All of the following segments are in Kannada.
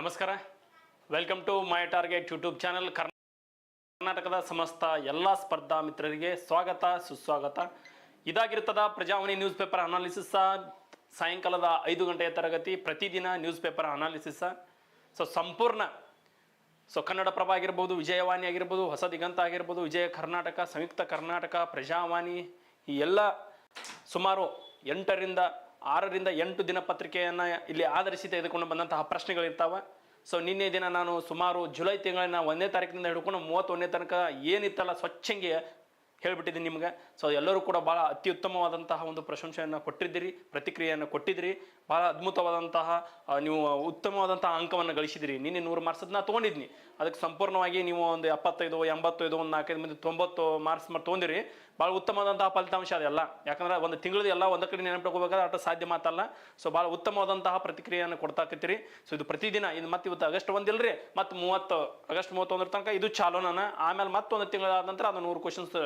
ನಮಸ್ಕಾರ. Welcome to my target YouTube channel ಕರ್ನಾಟಕದ ಸಮಸ್ತ ಎಲ್ಲ ಸ್ಪರ್ಧಾ ಮಿತ್ರರಿಗೆ ಸ್ವಾಗತ, ಸುಸ್ವಾಗತ. ಇದಾಗಿರ್ತದ ಪ್ರಜಾವಾಣಿ ನ್ಯೂಸ್ ಪೇಪರ್ ಅನಾಲಿಸಿಸ ಸಾಯಂಕಾಲದ ಐದು ಗಂಟೆಯ ತರಗತಿ ಪ್ರತಿದಿನ ನ್ಯೂಸ್ ಪೇಪರ್ ಅನಾಲಿಸಿಸ ಸೊ ಸಂಪೂರ್ಣ ಸೊ ಕನ್ನಡಪ್ರಭ ಆಗಿರ್ಬೋದು, ವಿಜಯವಾಣಿ ಆಗಿರ್ಬೋದು, ಹೊಸ ದಿಗಂತ ಆಗಿರ್ಬೋದು, ವಿಜಯ ಕರ್ನಾಟಕ, ಸಂಯುಕ್ತ ಕರ್ನಾಟಕ, ಪ್ರಜಾವಾಣಿ, ಈ ಎಲ್ಲ ಸುಮಾರು ಎಂಟರಿಂದ ಆರರಿಂದ ಎಂಟು ದಿನಪತ್ರಿಕೆಯನ್ನು ಇಲ್ಲಿ ಆಧರಿಸಿ ತೆಗೆದುಕೊಂಡು ಬಂದಂತಹ ಪ್ರಶ್ನೆಗಳಿರ್ತಾವೆ. ಸೊ ನಿನ್ನೆ ದಿನ ನಾನು ಸುಮಾರು ಜುಲೈ ತಿಂಗಳಿನ ಒಂದನೇ ತಾರೀಕಿನಿಂದ ಹಿಡ್ಕೊಂಡು ಮೂವತ್ತೊಂದನೇ ತನಕ ಏನಿತ್ತಲ್ಲ ಸ್ವಚ್ಛಂಗೆ ಹೇಳಿಬಿಟ್ಟಿದ್ದೀನಿ ನಿಮಗೆ. ಸೊ ಎಲ್ಲರೂ ಕೂಡ ಭಾಳ ಅತ್ಯುತ್ತಮವಾದಂತಹ ಒಂದು ಪ್ರಶಂಸೆಯನ್ನು ಕೊಟ್ಟಿದ್ದೀರಿ, ಪ್ರತಿಕ್ರಿಯೆಯನ್ನು ಕೊಟ್ಟಿದ್ದೀರಿ. ಭಾಳ ಅದ್ಭುತವಾದಂತಹ ನೀವು ಉತ್ತಮವಾದಂತಹ ಅಂಕವನ್ನು ಗಳಿಸಿದಿರಿ ನಿನ್ನೆ ನೂರು ಅದನ್ನ ತೊಗೊಂಡಿದ್ನಿ. ಅದಕ್ಕೆ ಸಂಪೂರ್ಣವಾಗಿ ನೀವು ಒಂದು ಎಪ್ಪತ್ತೈದು, ಎಂಬತ್ತೈದು, ಒಂದು ನಾಲ್ಕೈದು ಮಂದಿ ತೊಂಬತ್ತು ಮಾರ್ಕ್ಸ್ ಮಾಡಿ ತೊಗೊಂಡಿರಿ. ಭಾಳ ಉತ್ತಮವಾದಂತಹ ಫಲಿತಾಂಶ ಅದೆಲ್ಲ ಯಾಕಂದ್ರೆ ಒಂದು ತಿಂಗಳದ ಎಲ್ಲ ಒಂದ ಕಡೆ ನೆನಪಿಟ್ಕೋಬೇಕಾದ್ರೆ ಅಷ್ಟು ಸಾಧ್ಯ ಮಾತಲ್ಲ. ಸೊ ಭಾಳ ಉತ್ತಮವಾದಂತಹ ಪ್ರತಿಕ್ರಿಯೆಯನ್ನು ಕೊಡ್ತಾಕತ್ತೀರಿ. ಸೊ ಇದು ಪ್ರತಿದಿನ, ಇದು ಮತ್ತೆ ಇವತ್ತು ಆಗಸ್ಟ್ ಒಂದಿಲ್ರಿ, ಮತ್ತು ಮೂವತ್ತು, ಆಗಸ್ಟ್ ಮೂವತ್ತೊಂದರ ತನಕ ಇದು ಚಾಲೋನ ಆಮೇಲೆ ಮತ್ತೊಂದು ತಿಂಗಳಾದ ನಂತರ ಅದು ನೂರು ಕ್ವಶನ್ಸ್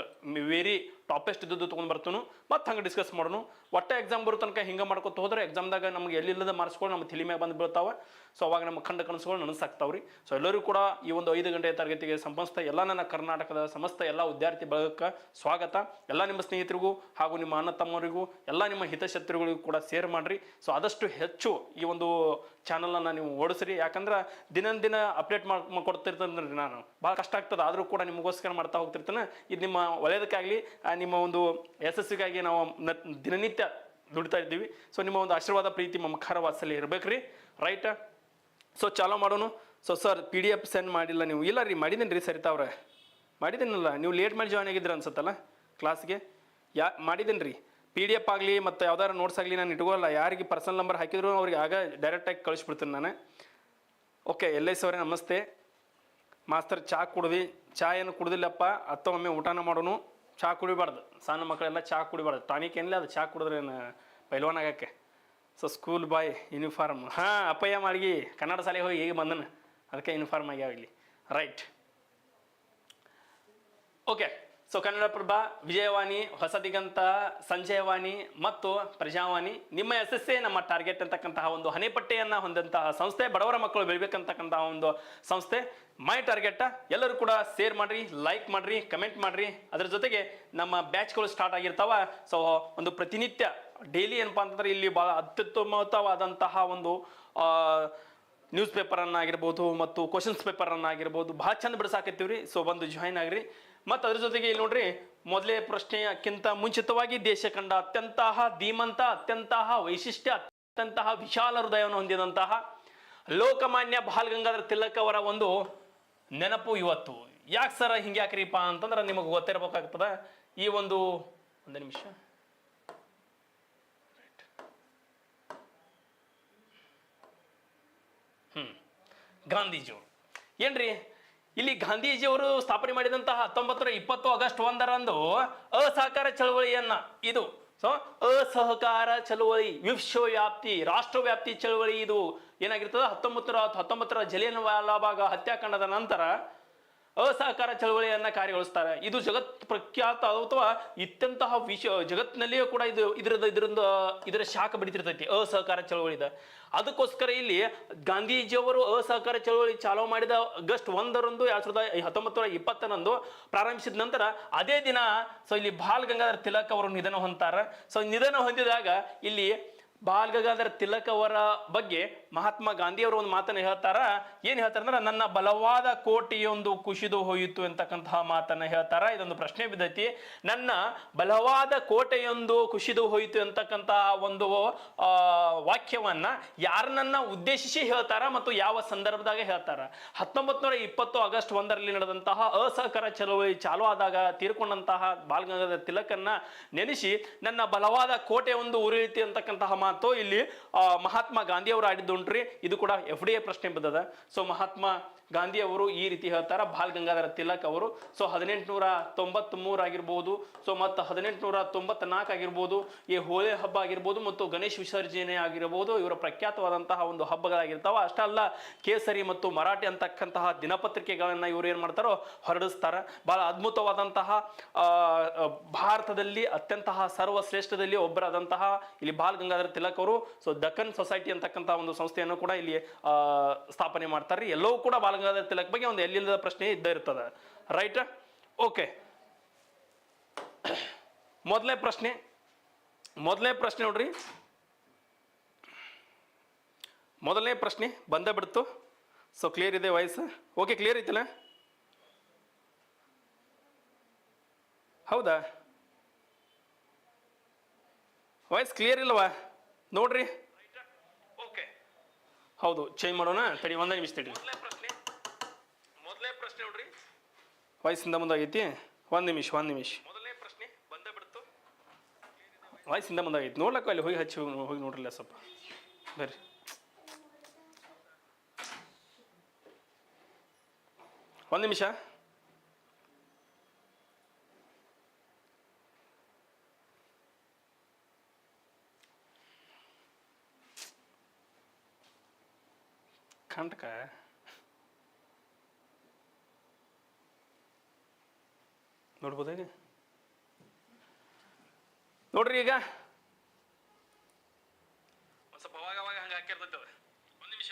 ವೆರಿ ಟಾಪೆಸ್ಟ್ ಇದ್ದದ್ದು ತೊಗೊಂಡು ಬರ್ತಾನು, ಮತ್ತೆ ಹಂಗೆ ಡಿಸ್ಕಸ್ ಮಾಡೋನು. ಒಟ್ಟೆ ಎಕ್ಸಾಮ್ ಬರೋ ತನಕ ಹಿಂಗೆ ಮಾಡ್ಕೊತ ಹೋದ್ರೆ ಎಕ್ಸಾಮ್ದಾಗ ನಮ್ಗೆ ಎಲ್ಲಿಲ್ಲದ ಮಾರ್ಕ್ಸ್ಗಳು ನಮ್ಮ ತಲೆ ಮ್ಯಾಗೆ ಬಂದು ಬೀಳ್ತಾವೆ. ಸೊ ಅವಾಗ ನಮ್ಮ ಖಂಡ ಕನಸುಗಳು ನನಸಾಗ್ತಾವ್ರಿ. ಸೊ ಎಲ್ಲರೂ ಕೂಡ ಈ ಒಂದು ಐದು ಗಂಟೆಯ ತರಗತಿಗೆ ಸಂಬಂಧಿಸಿದ ಎಲ್ಲ ನನ್ನ ಕರ್ನಾಟಕದ ಸಮಸ್ತ ಎಲ್ಲ ವಿದ್ಯಾರ್ಥಿ ಬಳಗಕ್ಕೆ ಸ್ವಾಗತ. ಎಲ್ಲ ನಿಮ್ಮ ಸ್ನೇಹಿತರಿಗೂ ಹಾಗೂ ನಿಮ್ಮ ಅಣ್ಣ ತಮ್ಮವರಿಗೂ ಎಲ್ಲ ನಿಮ್ಮ ಹಿತಶತ್ರುಗಳಿಗೂ ಕೂಡ ಸೇರ್ ಮಾಡಿರಿ ಸೊ ಆದಷ್ಟು ಹೆಚ್ಚು ಈ ಒಂದು ಚಾನಲನ್ನು ನೀವು ಓಡಿಸ್ರಿ. ಯಾಕಂದ್ರೆ ದಿನ ದಿನ ಅಪ್ಡೇಟ್ ಮಾಡಿ ಕೊಡ್ತಿರ್ತೇನೆ ನಾನು. ಭಾಳ ಕಷ್ಟ ಆಗ್ತದೆ. ಆದರೂ ಕೂಡ ನಿಮಗೋಸ್ಕರ ಮಾಡ್ತಾ ಹೋಗ್ತಿರ್ತೇನೆ. ಇದು ನಿಮ್ಮ ಒಳ್ಳೆಯದಕ್ಕಾಗಲಿ ನಿಮ್ಮ ಒಂದು ಯಶಸ್ಸಿಗಾಗಿ ನಾವು ನ- ದಿನನಿತ್ಯ ದುಡಿತಾ ಇದ್ದೀವಿ. ಸೊ ನಿಮ್ಮ ಒಂದು ಆಶೀರ್ವಾದ, ಪ್ರೀತಿ ಮಮಕಾರ ವಾತ್ಸಲ್ಯ ರೀ ರೈಟ್ ಸೊ ಚಾಲೋ ಮಾಡೋನು. So sir P D F send ಮಾಡಿಲ್ಲ ನೀವು. ಇಲ್ಲ ರೀ ಮಾಡಿದ್ದೀನಿ ರೀ ಸರಿತಾ ಅವ್ರೆ. ಮಾಡಿದ್ದೀನಲ್ಲ ನೀವು ಲೇಟ್ ಮಾಡಿ ಜಾಯ್ನ್ ಆಗಿದ್ದೀರ ಅನ್ಸುತ್ತಲ್ಲ ಕ್ಲಾಸ್ಗೆ ಯಾ ಮಾಡಿದ್ದೀನಿ ರೀ. ಪಿ ಡಿ ಎಫ್ ಆಗಲಿ ಮತ್ತು ಯಾವ್ದಾರು ನೋಟ್ಸ್ ಆಗಲಿ ನಾನು ಇಟ್ಕೊಳ್ಳಲ್ಲ. ಯಾರಿಗೆ ಪರ್ಸನಲ್ ನಂಬರ್ ಹಾಕಿದ್ರು ಅವ್ರಿಗೆ ಆಗ ಡೈರೆಕ್ಟಾಗಿ ಕಳಿಸ್ಬಿಡ್ತೀನಿ ನಾನು. ಓಕೆ ಎಲ್ ಐ ಅವರೇ, ನಮಸ್ತೆ. ಮಾಸ್ತರ್ ಚಾ ಕುಡ್ದು. ಚಾ ಏನು ಕುಡ್ದಿಲ್ಲಪ್ಪ. ಅತ್ತ ಒಮ್ಮೆ ಊಟನ ಮಾಡೋನು. ಚಾ ಕುಡಿಬಾರ್ದು. ಸಣ್ಣ ಮಕ್ಕಳೆಲ್ಲ ಚಾ ಕುಡಿಬಾರ್ದು. ಟಾನಿಕ್ ಏನಿಲ್ಲ, ಅದು ಚಾ ಕುಡಿದ್ರೆ ಪೈಲ್ವಾನ್ ಆಗಕ್ಕೆ. ಸೊ ಸ್ಕೂಲ್ ಬಾಯ್ ಯೂನಿಫಾರ್ಮ್ ಹಾಂ, ಅಪ್ಪಯ್ಯ ಮಾಡಿ ಕನ್ನಡ ಶಾಲೆಗೆ ಹೋಗಿ ಈಗ ಬಂದನ. ಅದಕ್ಕೆ ಯೂನಿಫಾರ್ಮ್ ಆಗ್ಯಾವ ಇಲ್ಲಿ right okay so Kannadaprabha Vijayavani Hosadiganta Sanjayavani ಮತ್ತು ಪ್ರಜಾವಾಣಿ ನಿಮ್ಮ ಯಶಸ್ಸೇ ನಮ್ಮ ಟಾರ್ಗೆಟ್ ಅಂತಕ್ಕಂತಹ ಒಂದು ಹಣೆಪಟ್ಟೆಯನ್ನು ಹೊಂದಂತಹ ಸಂಸ್ಥೆ, ಬಡವರ ಮಕ್ಕಳು ಬೆಳಿಬೇಕಂತಕ್ಕಂತಹ ಒಂದು ಸಂಸ್ಥೆ. ಮೈ ಟಾರ್ಗೆಟ್ ಎಲ್ಲರೂ ಕೂಡ ಶೇರ್ ಮಾಡ್ರಿ ಲೈಕ್ ಮಾಡ್ರಿ ಕಮೆಂಟ್ ಮಾಡ್ರಿ. ಅದರ ಜೊತೆಗೆ ನಮ್ಮ ಬ್ಯಾಚ್ಗಳು ಸ್ಟಾರ್ಟ್ ಆಗಿರ್ತಾವ. ಸೊ ಒಂದು ಪ್ರತಿನಿತ್ಯ ಡೈಲಿ ಏನಪ್ಪ ಅಂತಂದ್ರೆ ಇಲ್ಲಿ ಭಾಳ ಅತ್ಯುತ್ತಮವಾದಂತಹ ಒಂದು ನ್ಯೂಸ್ ಪೇಪರನ್ನಾಗಿರ್ಬೋದು ಮತ್ತು ಕ್ವಶನ್ಸ್ ಪೇಪರನ್ನು ಆಗಿರ್ಬೋದು ಭಾಳ ಚಂದ ಬಿಡಿಸಾಕತ್ತೀವ್ರಿ. ಸೊ ಬಂದು ಜಾಯ್ನ್ ಆಗ್ರಿ. ಮತ್ತು ಅದ್ರ ಜೊತೆಗೆ ಇಲ್ಲಿ ನೋಡ್ರಿ, ಮೊದಲೇ ಪ್ರಶ್ನೆಯಕ್ಕಿಂತ ಮುಂಚಿತವಾಗಿ ದೇಶ ಕಂಡ ಅತ್ಯಂತಹ ಧೀಮಂತ, ಅತ್ಯಂತಹ ವೈಶಿಷ್ಟ್ಯ, ಅತ್ಯಂತಹ ವಿಶಾಲ ಹೃದಯವನ್ನು ಹೊಂದಿದಂತಹ ಲೋಕಮಾನ್ಯ ಬಾಲ್ ಗಂಗಾಧರ್ ತಿಲಕ್ ಅವರ ಒಂದು ನೆನಪು ಇವತ್ತು. ಯಾಕೆ ಸರ್ ಹಿಂಗೆ ಯಾಕ್ರಿಪ್ಪ ಅಂತಂದ್ರೆ ನಿಮಗೆ ಗೊತ್ತಿರಬೇಕಾಗ್ತದೆ. ಈ ಒಂದು ಒಂದು ನಿಮಿಷ. ಗಾಂಧೀಜಿಯವರು. ಏನ್ರಿ? ಇಲ್ಲಿ ಗಾಂಧೀಜಿಯವರು ಸ್ಥಾಪನೆ ಮಾಡಿದಂತಹ ಹತ್ತೊಂಬತ್ತು ಇಪ್ಪತ್ತು ಆಗಸ್ಟ್ ಒಂದರಂದು ಅಸಹಕಾರ ಚಳವಳಿಯನ್ನ, ಇದು ಸೊ ಅಸಹಕಾರ ಚಳವಳಿ, ವಿಶ್ವವ್ಯಾಪ್ತಿ, ರಾಷ್ಟ್ರವ್ಯಾಪ್ತಿ ಚಳವಳಿ ಇದು ಏನಾಗಿರ್ತದೆ? ಹತ್ತೊಂಬತ್ತರ ಹತ್ತೊಂಬತ್ತರ ಜಲಿಯನ್ ವಾಲಾಬಾಗ ಹತ್ಯಾಕಾಂಡದ ನಂತರ ಅಸಹಕಾರ ಚಳವಳಿಯನ್ನ ಕಾರ್ಯಗೊಳಿಸ್ತಾರೆ. ಇದು ಜಗತ್ ಪ್ರಖ್ಯಾತ ಅಥವಾ ಇತ್ಯಂತಹ ವಿಶ್ವ ಜಗತ್ತಿನಲ್ಲಿಯೂ ಕೂಡ ಇದು ಇದರದ ಇದರಿಂದ, ಇದರ ಶಾಖ ಬಿಡಿತಿರ್ತೈತಿ ಅಸಹಕಾರ ಚಳವಳಿದ. ಅದಕ್ಕೋಸ್ಕರ ಇಲ್ಲಿ ಗಾಂಧೀಜಿಯವರು ಅಸಹಕಾರ ಚಳವಳಿ ಚಾಲೋ ಮಾಡಿದ ಆಗಸ್ಟ್ ಒಂದರಂದು ಎರಡ್ ಸಾವಿರದ ಹತ್ತೊಂಬತ್ತು ನೂರ ಇಪ್ಪತ್ತರಂದು ಪ್ರಾರಂಭಿಸಿದ ನಂತರ ಅದೇ ದಿನ ಸೊ ಇಲ್ಲಿ ಬಾಲ್ ಗಂಗಾಧರ್ ತಿಲಕ್ ಅವರು ನಿಧನ ಹೊಂದ್ತಾರ. ಸೊ ನಿಧನ ಹೊಂದಿದಾಗ ಇಲ್ಲಿ ಬಾಲ್ ಗಂಗಾಧರ್ ತಿಲಕ್ ಅವರ ಬಗ್ಗೆ ಮಹಾತ್ಮ ಗಾಂಧಿಯವರು ಒಂದು ಮಾತನ್ನು ಹೇಳ್ತಾರ. ಏನ್ ಹೇಳ್ತಾರಂದ್ರೆ ನನ್ನ ಬಲವಾದ ಕೋಟೆಯೊಂದು ಕುಸಿದು ಹೋಯಿತು ಅಂತಕ್ಕಂತಹ ಮಾತನ್ನ ಹೇಳ್ತಾರ. ಇದೊಂದು ಪ್ರಶ್ನೆ ಬಿದ್ದೈತಿ. ನನ್ನ ಬಲವಾದ ಕೋಟೆಯೊಂದು ಕುಸಿದು ಹೋಯಿತು ಅಂತಕ್ಕಂತಹ ಒಂದು ವಾಕ್ಯವನ್ನ ಯಾರನ್ನ ಉದ್ದೇಶಿಸಿ ಹೇಳ್ತಾರ ಮತ್ತು ಯಾವ ಸಂದರ್ಭದಾಗ ಹೇಳ್ತಾರ. ಹತ್ತೊಂಬತ್ ನೂರ ಇಪ್ಪತ್ತು ಆಗಸ್ಟ್ ಒಂದರಲ್ಲಿ ನಡೆದಂತಹ ಅಸಹಕಾರ ಚಳವಳಿ ಚಾಲು ಆದಾಗ ತೀರ್ಕೊಂಡಂತಹ ಬಾಲ್ ಗಂಗಾಧರ್ ತಿಲಕನ್ನ ನೆನೆಸಿ, ನನ್ನ ಬಲವಾದ ಕೋಟೆ ಒಂದು ಉರಿಯಿತಿ ಅಂತಕ್ಕಂತಹ ಮಾತು ಇಲ್ಲಿ ಆ, ಮಹಾತ್ಮ ಗಾಂಧಿ ಅವರು ಆಡಿದ್ದುಂಟ್ರಿ ಇದು ಕೂಡ ಎಫ್ ಡಿ ಎ ಪ್ರಶ್ನೆ ಬಂದದ. ಸೊ ಮಹಾತ್ಮ ಗಾಂಧಿ ಅವರು ಈ ರೀತಿ ಹೇಳ್ತಾರ, ಬಾಲ್ ಗಂಗಾಧರ ತಿಲಕ್ ಅವರು. ಸೊ ಹದಿನೆಂಟುನೂರ ತೊಂಬತ್ತ್ ಮೂರು ಆಗಿರ್ಬೋದು ಸೊ ಮತ್ತು ಹದಿನೆಂಟುನೂರ ತೊಂಬತ್ನಾಲ್ಕು ಆಗಿರ್ಬೋದು, ಈ ಹೋಳಿ ಹಬ್ಬ ಆಗಿರ್ಬೋದು, ಮತ್ತು ಗಣೇಶ ವಿಸರ್ಜನೆ ಆಗಿರ್ಬೋದು, ಇವರ ಪ್ರಖ್ಯಾತವಾದಂತಹ ಒಂದು ಹಬ್ಬಗಳಾಗಿರ್ತಾವ. ಅಷ್ಟಲ್ಲ ಕೇಸರಿ ಮತ್ತು ಮರಾಠಿ ಅಂತಕ್ಕಂತಹ ದಿನಪತ್ರಿಕೆಗಳನ್ನ ಇವರು ಏನು ಮಾಡ್ತಾರೋ ಹೊರಡಿಸ್ತಾರ. ಬಹಳ ಅದ್ಭುತವಾದಂತಹ ಭಾರತದಲ್ಲಿ ಅತ್ಯಂತಹ ಸರ್ವಶ್ರೇಷ್ಠದಲ್ಲಿ ಒಬ್ಬರಾದಂತಹ ಇಲ್ಲಿ ಬಾಲ್ ಗಂಗಾಧರ ತಿಲಕ್ ಅವರು. ಸೊ ದಕ್ಕನ್ ಸೊಸೈಟಿ ಅಂತಕ್ಕಂತಹ ಒಂದು ಸಂಸ್ಥೆಯನ್ನು ಕೂಡ ಇಲ್ಲಿ ಸ್ಥಾಪನೆ ಮಾಡ್ತಾರೆ ಎಲ್ಲವೂ ಕೂಡ ಬಾಲ್ ಗಂಗಾಧರ ತಿಲಕ್ ಬಗ್ಗೆ ಒಂದು ಎಲ್ಲಿಲ್ಲದ ಪ್ರಶ್ನೆ ಇದ್ದೇ ಇರ್ತದ. ರೈಟ್ ಓಕೆ ಮೊದಲನೇ ಪ್ರಶ್ನೆ ಮೊದಲನೇ ಪ್ರಶ್ನೆ ನೋಡ್ರಿ. ಮೊದಲನೇ ಪ್ರಶ್ನೆ ಬಂದೇ ಬಿಡ್ತು. ಸೊ ಕ್ಲಿಯರ್ ಇದೆ ವಾಯ್ಸ್ ಓಕೆ ಕ್ಲಿಯರ್ ಐತಲ್ಲ? ಹೌದಾ? ವಾಯ್ಸ್ ಕ್ಲಿಯರ್ ಇಲ್ಲವಾ ನೋಡ್ರಿ. ಓಕೆ ಹೌದು ಚೇಂಜ್ ಮಾಡೋಣ. ತಡಿ ಒಂದೇ ನಿಮಿಷ ತಡಿ. ಪ್ರಶ್ನೆ ನೋಡ್ರಿ. ವಯಸ್ಸಿಂದ ಮುಂದಾಗೈತಿ? ಒಂದು ನಿಮಿಷ ಒಂದು ನಿಮಿಷ. ಮೊದಲನೇ ಪ್ರಶ್ನೆ ಬಂದ ಬಿಡ್ತು. ವಯಸ್ಸಿಂದ ಮುಂದಾಗೈತಿ. ನೋಡ್ಲಕ್ಕ ಅಲ್ಲಿ ಹೋಗಿ ಹಚ್ಚಿ ಹೋಗಿ ಹೋಗಿ ನೋಡ್ರಲ್ಲ ಸ್ವಲ್ಪ. ಬರ್ರಿ. ಒಂದು ನಿಮಿಷ. ಕಂಟಕ ನೋಡ್ಬೋದಾಗ ನೋಡ್ರಿ ಈಗ. ಸ್ವಲ್ಪ ಅವಾಗ ಅವಾಗ ಹಂಗೆ ಹಾಕಿರ್ತೈತೆ ಅದು ಒಂದು ನಿಮಿಷ.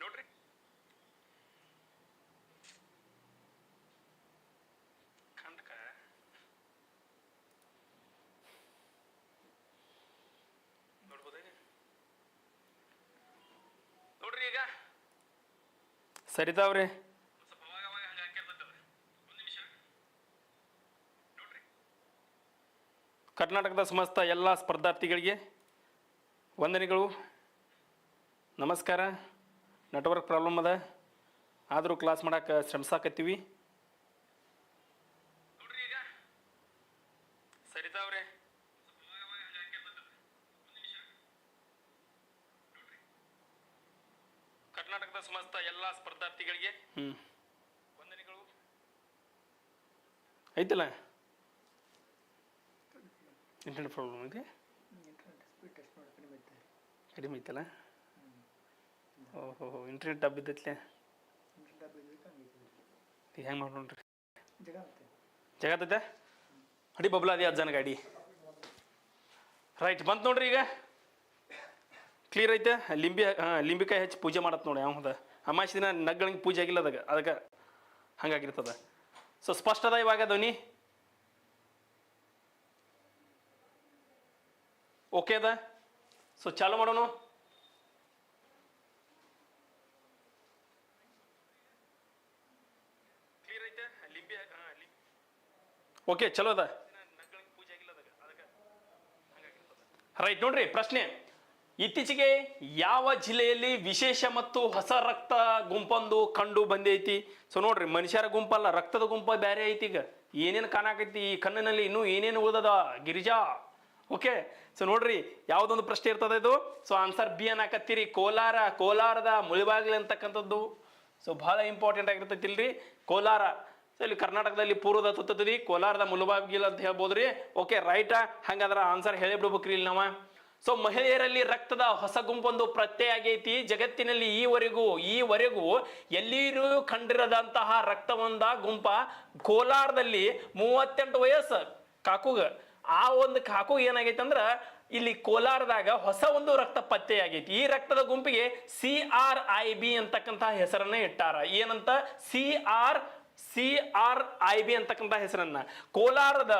ನೋಡ್ರಿ. ಕಂಟಕ ನೋಡ್ಬೋದಾಗ ನೋಡ್ರಿ ಈಗ. ಸರಿತಾವ್ರಿ ಸ್ವಲ್ಪ ಅವಾಗ ಅವಾಗ ಹಂಗೆ ಹಾಕಿರ್ತೈತೆ ಅದು ಒಂದು ನಿಮಿಷ ನೋಡ್ರಿ ಕರ್ನಾಟಕದ ಸಮಸ್ತ ಎಲ್ಲ ಸ್ಪರ್ಧಾರ್ಥಿಗಳಿಗೆ ವಂದನೆಗಳು. ನಮಸ್ಕಾರ. ನೆಟ್ವರ್ಕ್ ಪ್ರಾಬ್ಲಮ್ ಅದ. ಆದರೂ ಕ್ಲಾಸ್ ಮಾಡಕ್ಕೆ ಶ್ರಮಿಸಾಕತ್ತೀವಿ. ನೋಡ್ರಿ ಈಗ. ಸರಿತಾವ್ರೆ ಕರ್ನಾಟಕದ ಸಮಸ್ತ ಎಲ್ಲ ಸ್ಪರ್ಧಾರ್ಥಿಗಳಿಗೆ ಹ್ಞೂ ವಂದನೆಗಳು. ಐತಲ್ಲ? ಇಂಟರ್ನೆಟ್ ಪ್ರಾಬ್ಲಮ್ ಇದೆ ಕಡಿಮೆ ಐತೆ ಕಡಿಮೆ ಐತಲ್ಲ ಓಹೋ ಇಂಟರ್ನೆಟ್ ಡಬ್ ಇದ್ದೈತ್ಲೆ ಹೆಂಗೆ ಮಾಡ್ಕೊಂಡ್ರಿ? ಜಗತ್ತೈತೆ ಅಡಿ ಬಬ್ಲ ಅದೇ ಅಜ್ಜನ ಗಾಡಿ ರೈಟ್ ಬಂತು ನೋಡ್ರಿ ಈಗ. ಕ್ಲಿಯರ್ ಐತೆ? ಲಿಂಬಿ ಹಾಂ ಲಿಂಬಿಕಾಯಿ ಹೆಚ್ಚಿ ಪೂಜೆ ಮಾಡತ್ ನೋಡಿ ಯಾವ ಅಮಾಸಿ ದಿನ ನಗ್ಗಳಿಗೆ ಪೂಜೆ ಆಗಿಲ್ಲ ಅದಕ್ಕೆ ಅದಕ್ಕೆ ಹಂಗಾಗಿರ್ತದೆ. ಸೊ ಸ್ಪಷ್ಟದ ಇವಾಗ ಧ್ವನಿ. ಓಕೆ ಅದ ಸೊ ಚಾಲು ಮಾಡೋಣ ಓಕೆ ಚಲೋ ಅದ. ರೈಟ್ ನೋಡ್ರಿ ಪ್ರಶ್ನೆ. ಇತ್ತೀಚೆಗೆ ಯಾವ ಜಿಲ್ಲೆಯಲ್ಲಿ ವಿಶೇಷ ಮತ್ತು ಹೊಸ ರಕ್ತ ಗುಂಪೊಂದು ಕಂಡು ಬಂದೈತಿ? ಸೊ ನೋಡ್ರಿ ಮನುಷ್ಯರ ಗುಂಪಲ್ಲ ರಕ್ತದ ಗುಂಪ ಬೇರೆ ಐತಿ ಈಗ. ಏನೇನು ಕಾಣಾಕೈತಿ ಈ ಕಣ್ಣಿನಲ್ಲಿ ಇನ್ನೂ ಏನೇನು ಉಳ್ದದ ಗಿರಿಜಾ ಓಕೆ ಸೊ ನೋಡ್ರಿ, ಯಾವ್ದೊಂದು ಪ್ರಶ್ನೆ ಇರ್ತದೆ ಇದು? ಸೊ ಆನ್ಸರ್ ಬಿ ಅನ್ನಕತ್ತೀರಿ. ಕೋಲಾರ, ಕೋಲಾರದ ಮುಳಿಬಾಗ್ಲಿ ಅಂತಕ್ಕಂಥದ್ದು. ಸೊ ಬಹಳ ಇಂಪಾರ್ಟೆಂಟ್ ಆಗಿರ್ತೈತಿ ಇಲ್ರಿ. ಕೋಲಾರ. ಸೊ ಇಲ್ಲಿ ಕರ್ನಾಟಕದಲ್ಲಿ ಪೂರ್ವದ ತುತ್ತದಿ ಕೋಲಾರದ ಮುಳುಬಾಗಿಲು ಅಂತ ಹೇಳ್ಬೋದ್ರಿ. ಓಕೆ ರೈಟಾ ಹಂಗಾದ್ರೆ ಆನ್ಸರ್ ಹೇಳಿ ಬಿಡ್ಬೇಕ್ರಿ ಇಲ್ಲಿ ನಾವ. ಸೊ ಮಹಿಳೆಯರಲ್ಲಿ ರಕ್ತದ ಹೊಸ ಗುಂಪೊಂದು ಪ್ರತ್ಯಯ ಆಗೈತಿ. ಜಗತ್ತಿನಲ್ಲಿ ಈವರೆಗೂ ಈವರೆಗೂ ಎಲ್ಲಿರೂ ಕಂಡಿರದಂತಹ ರಕ್ತವೊಂದ ಗುಂಪ ಕೋಲಾರದಲ್ಲಿ ಮೂವತ್ತೆಂಟು ವಯಸ್ಸು. ಕಾಕುಗ. ಆ ಒಂದು ಕಾಕು ಏನಾಗೈತೆ ಅಂದ್ರ ಇಲ್ಲಿ ಕೋಲಾರದಾಗ ಹೊಸ ಒಂದು ರಕ್ತ ಪತ್ತೆ ಆಗೈತಿ ಈ ರಕ್ತದ ಗುಂಪಿಗೆ ಸಿ ಆರ್ ಐ ಬಿ ಅಂತಕ್ಕಂತಹ ಹೆಸರನ್ನ ಇಟ್ಟಾರ. ಏನಂತ? C R C R I B ಅಂತಕ್ಕಂಥ ಹೆಸರನ್ನ. ಕೋಲಾರದ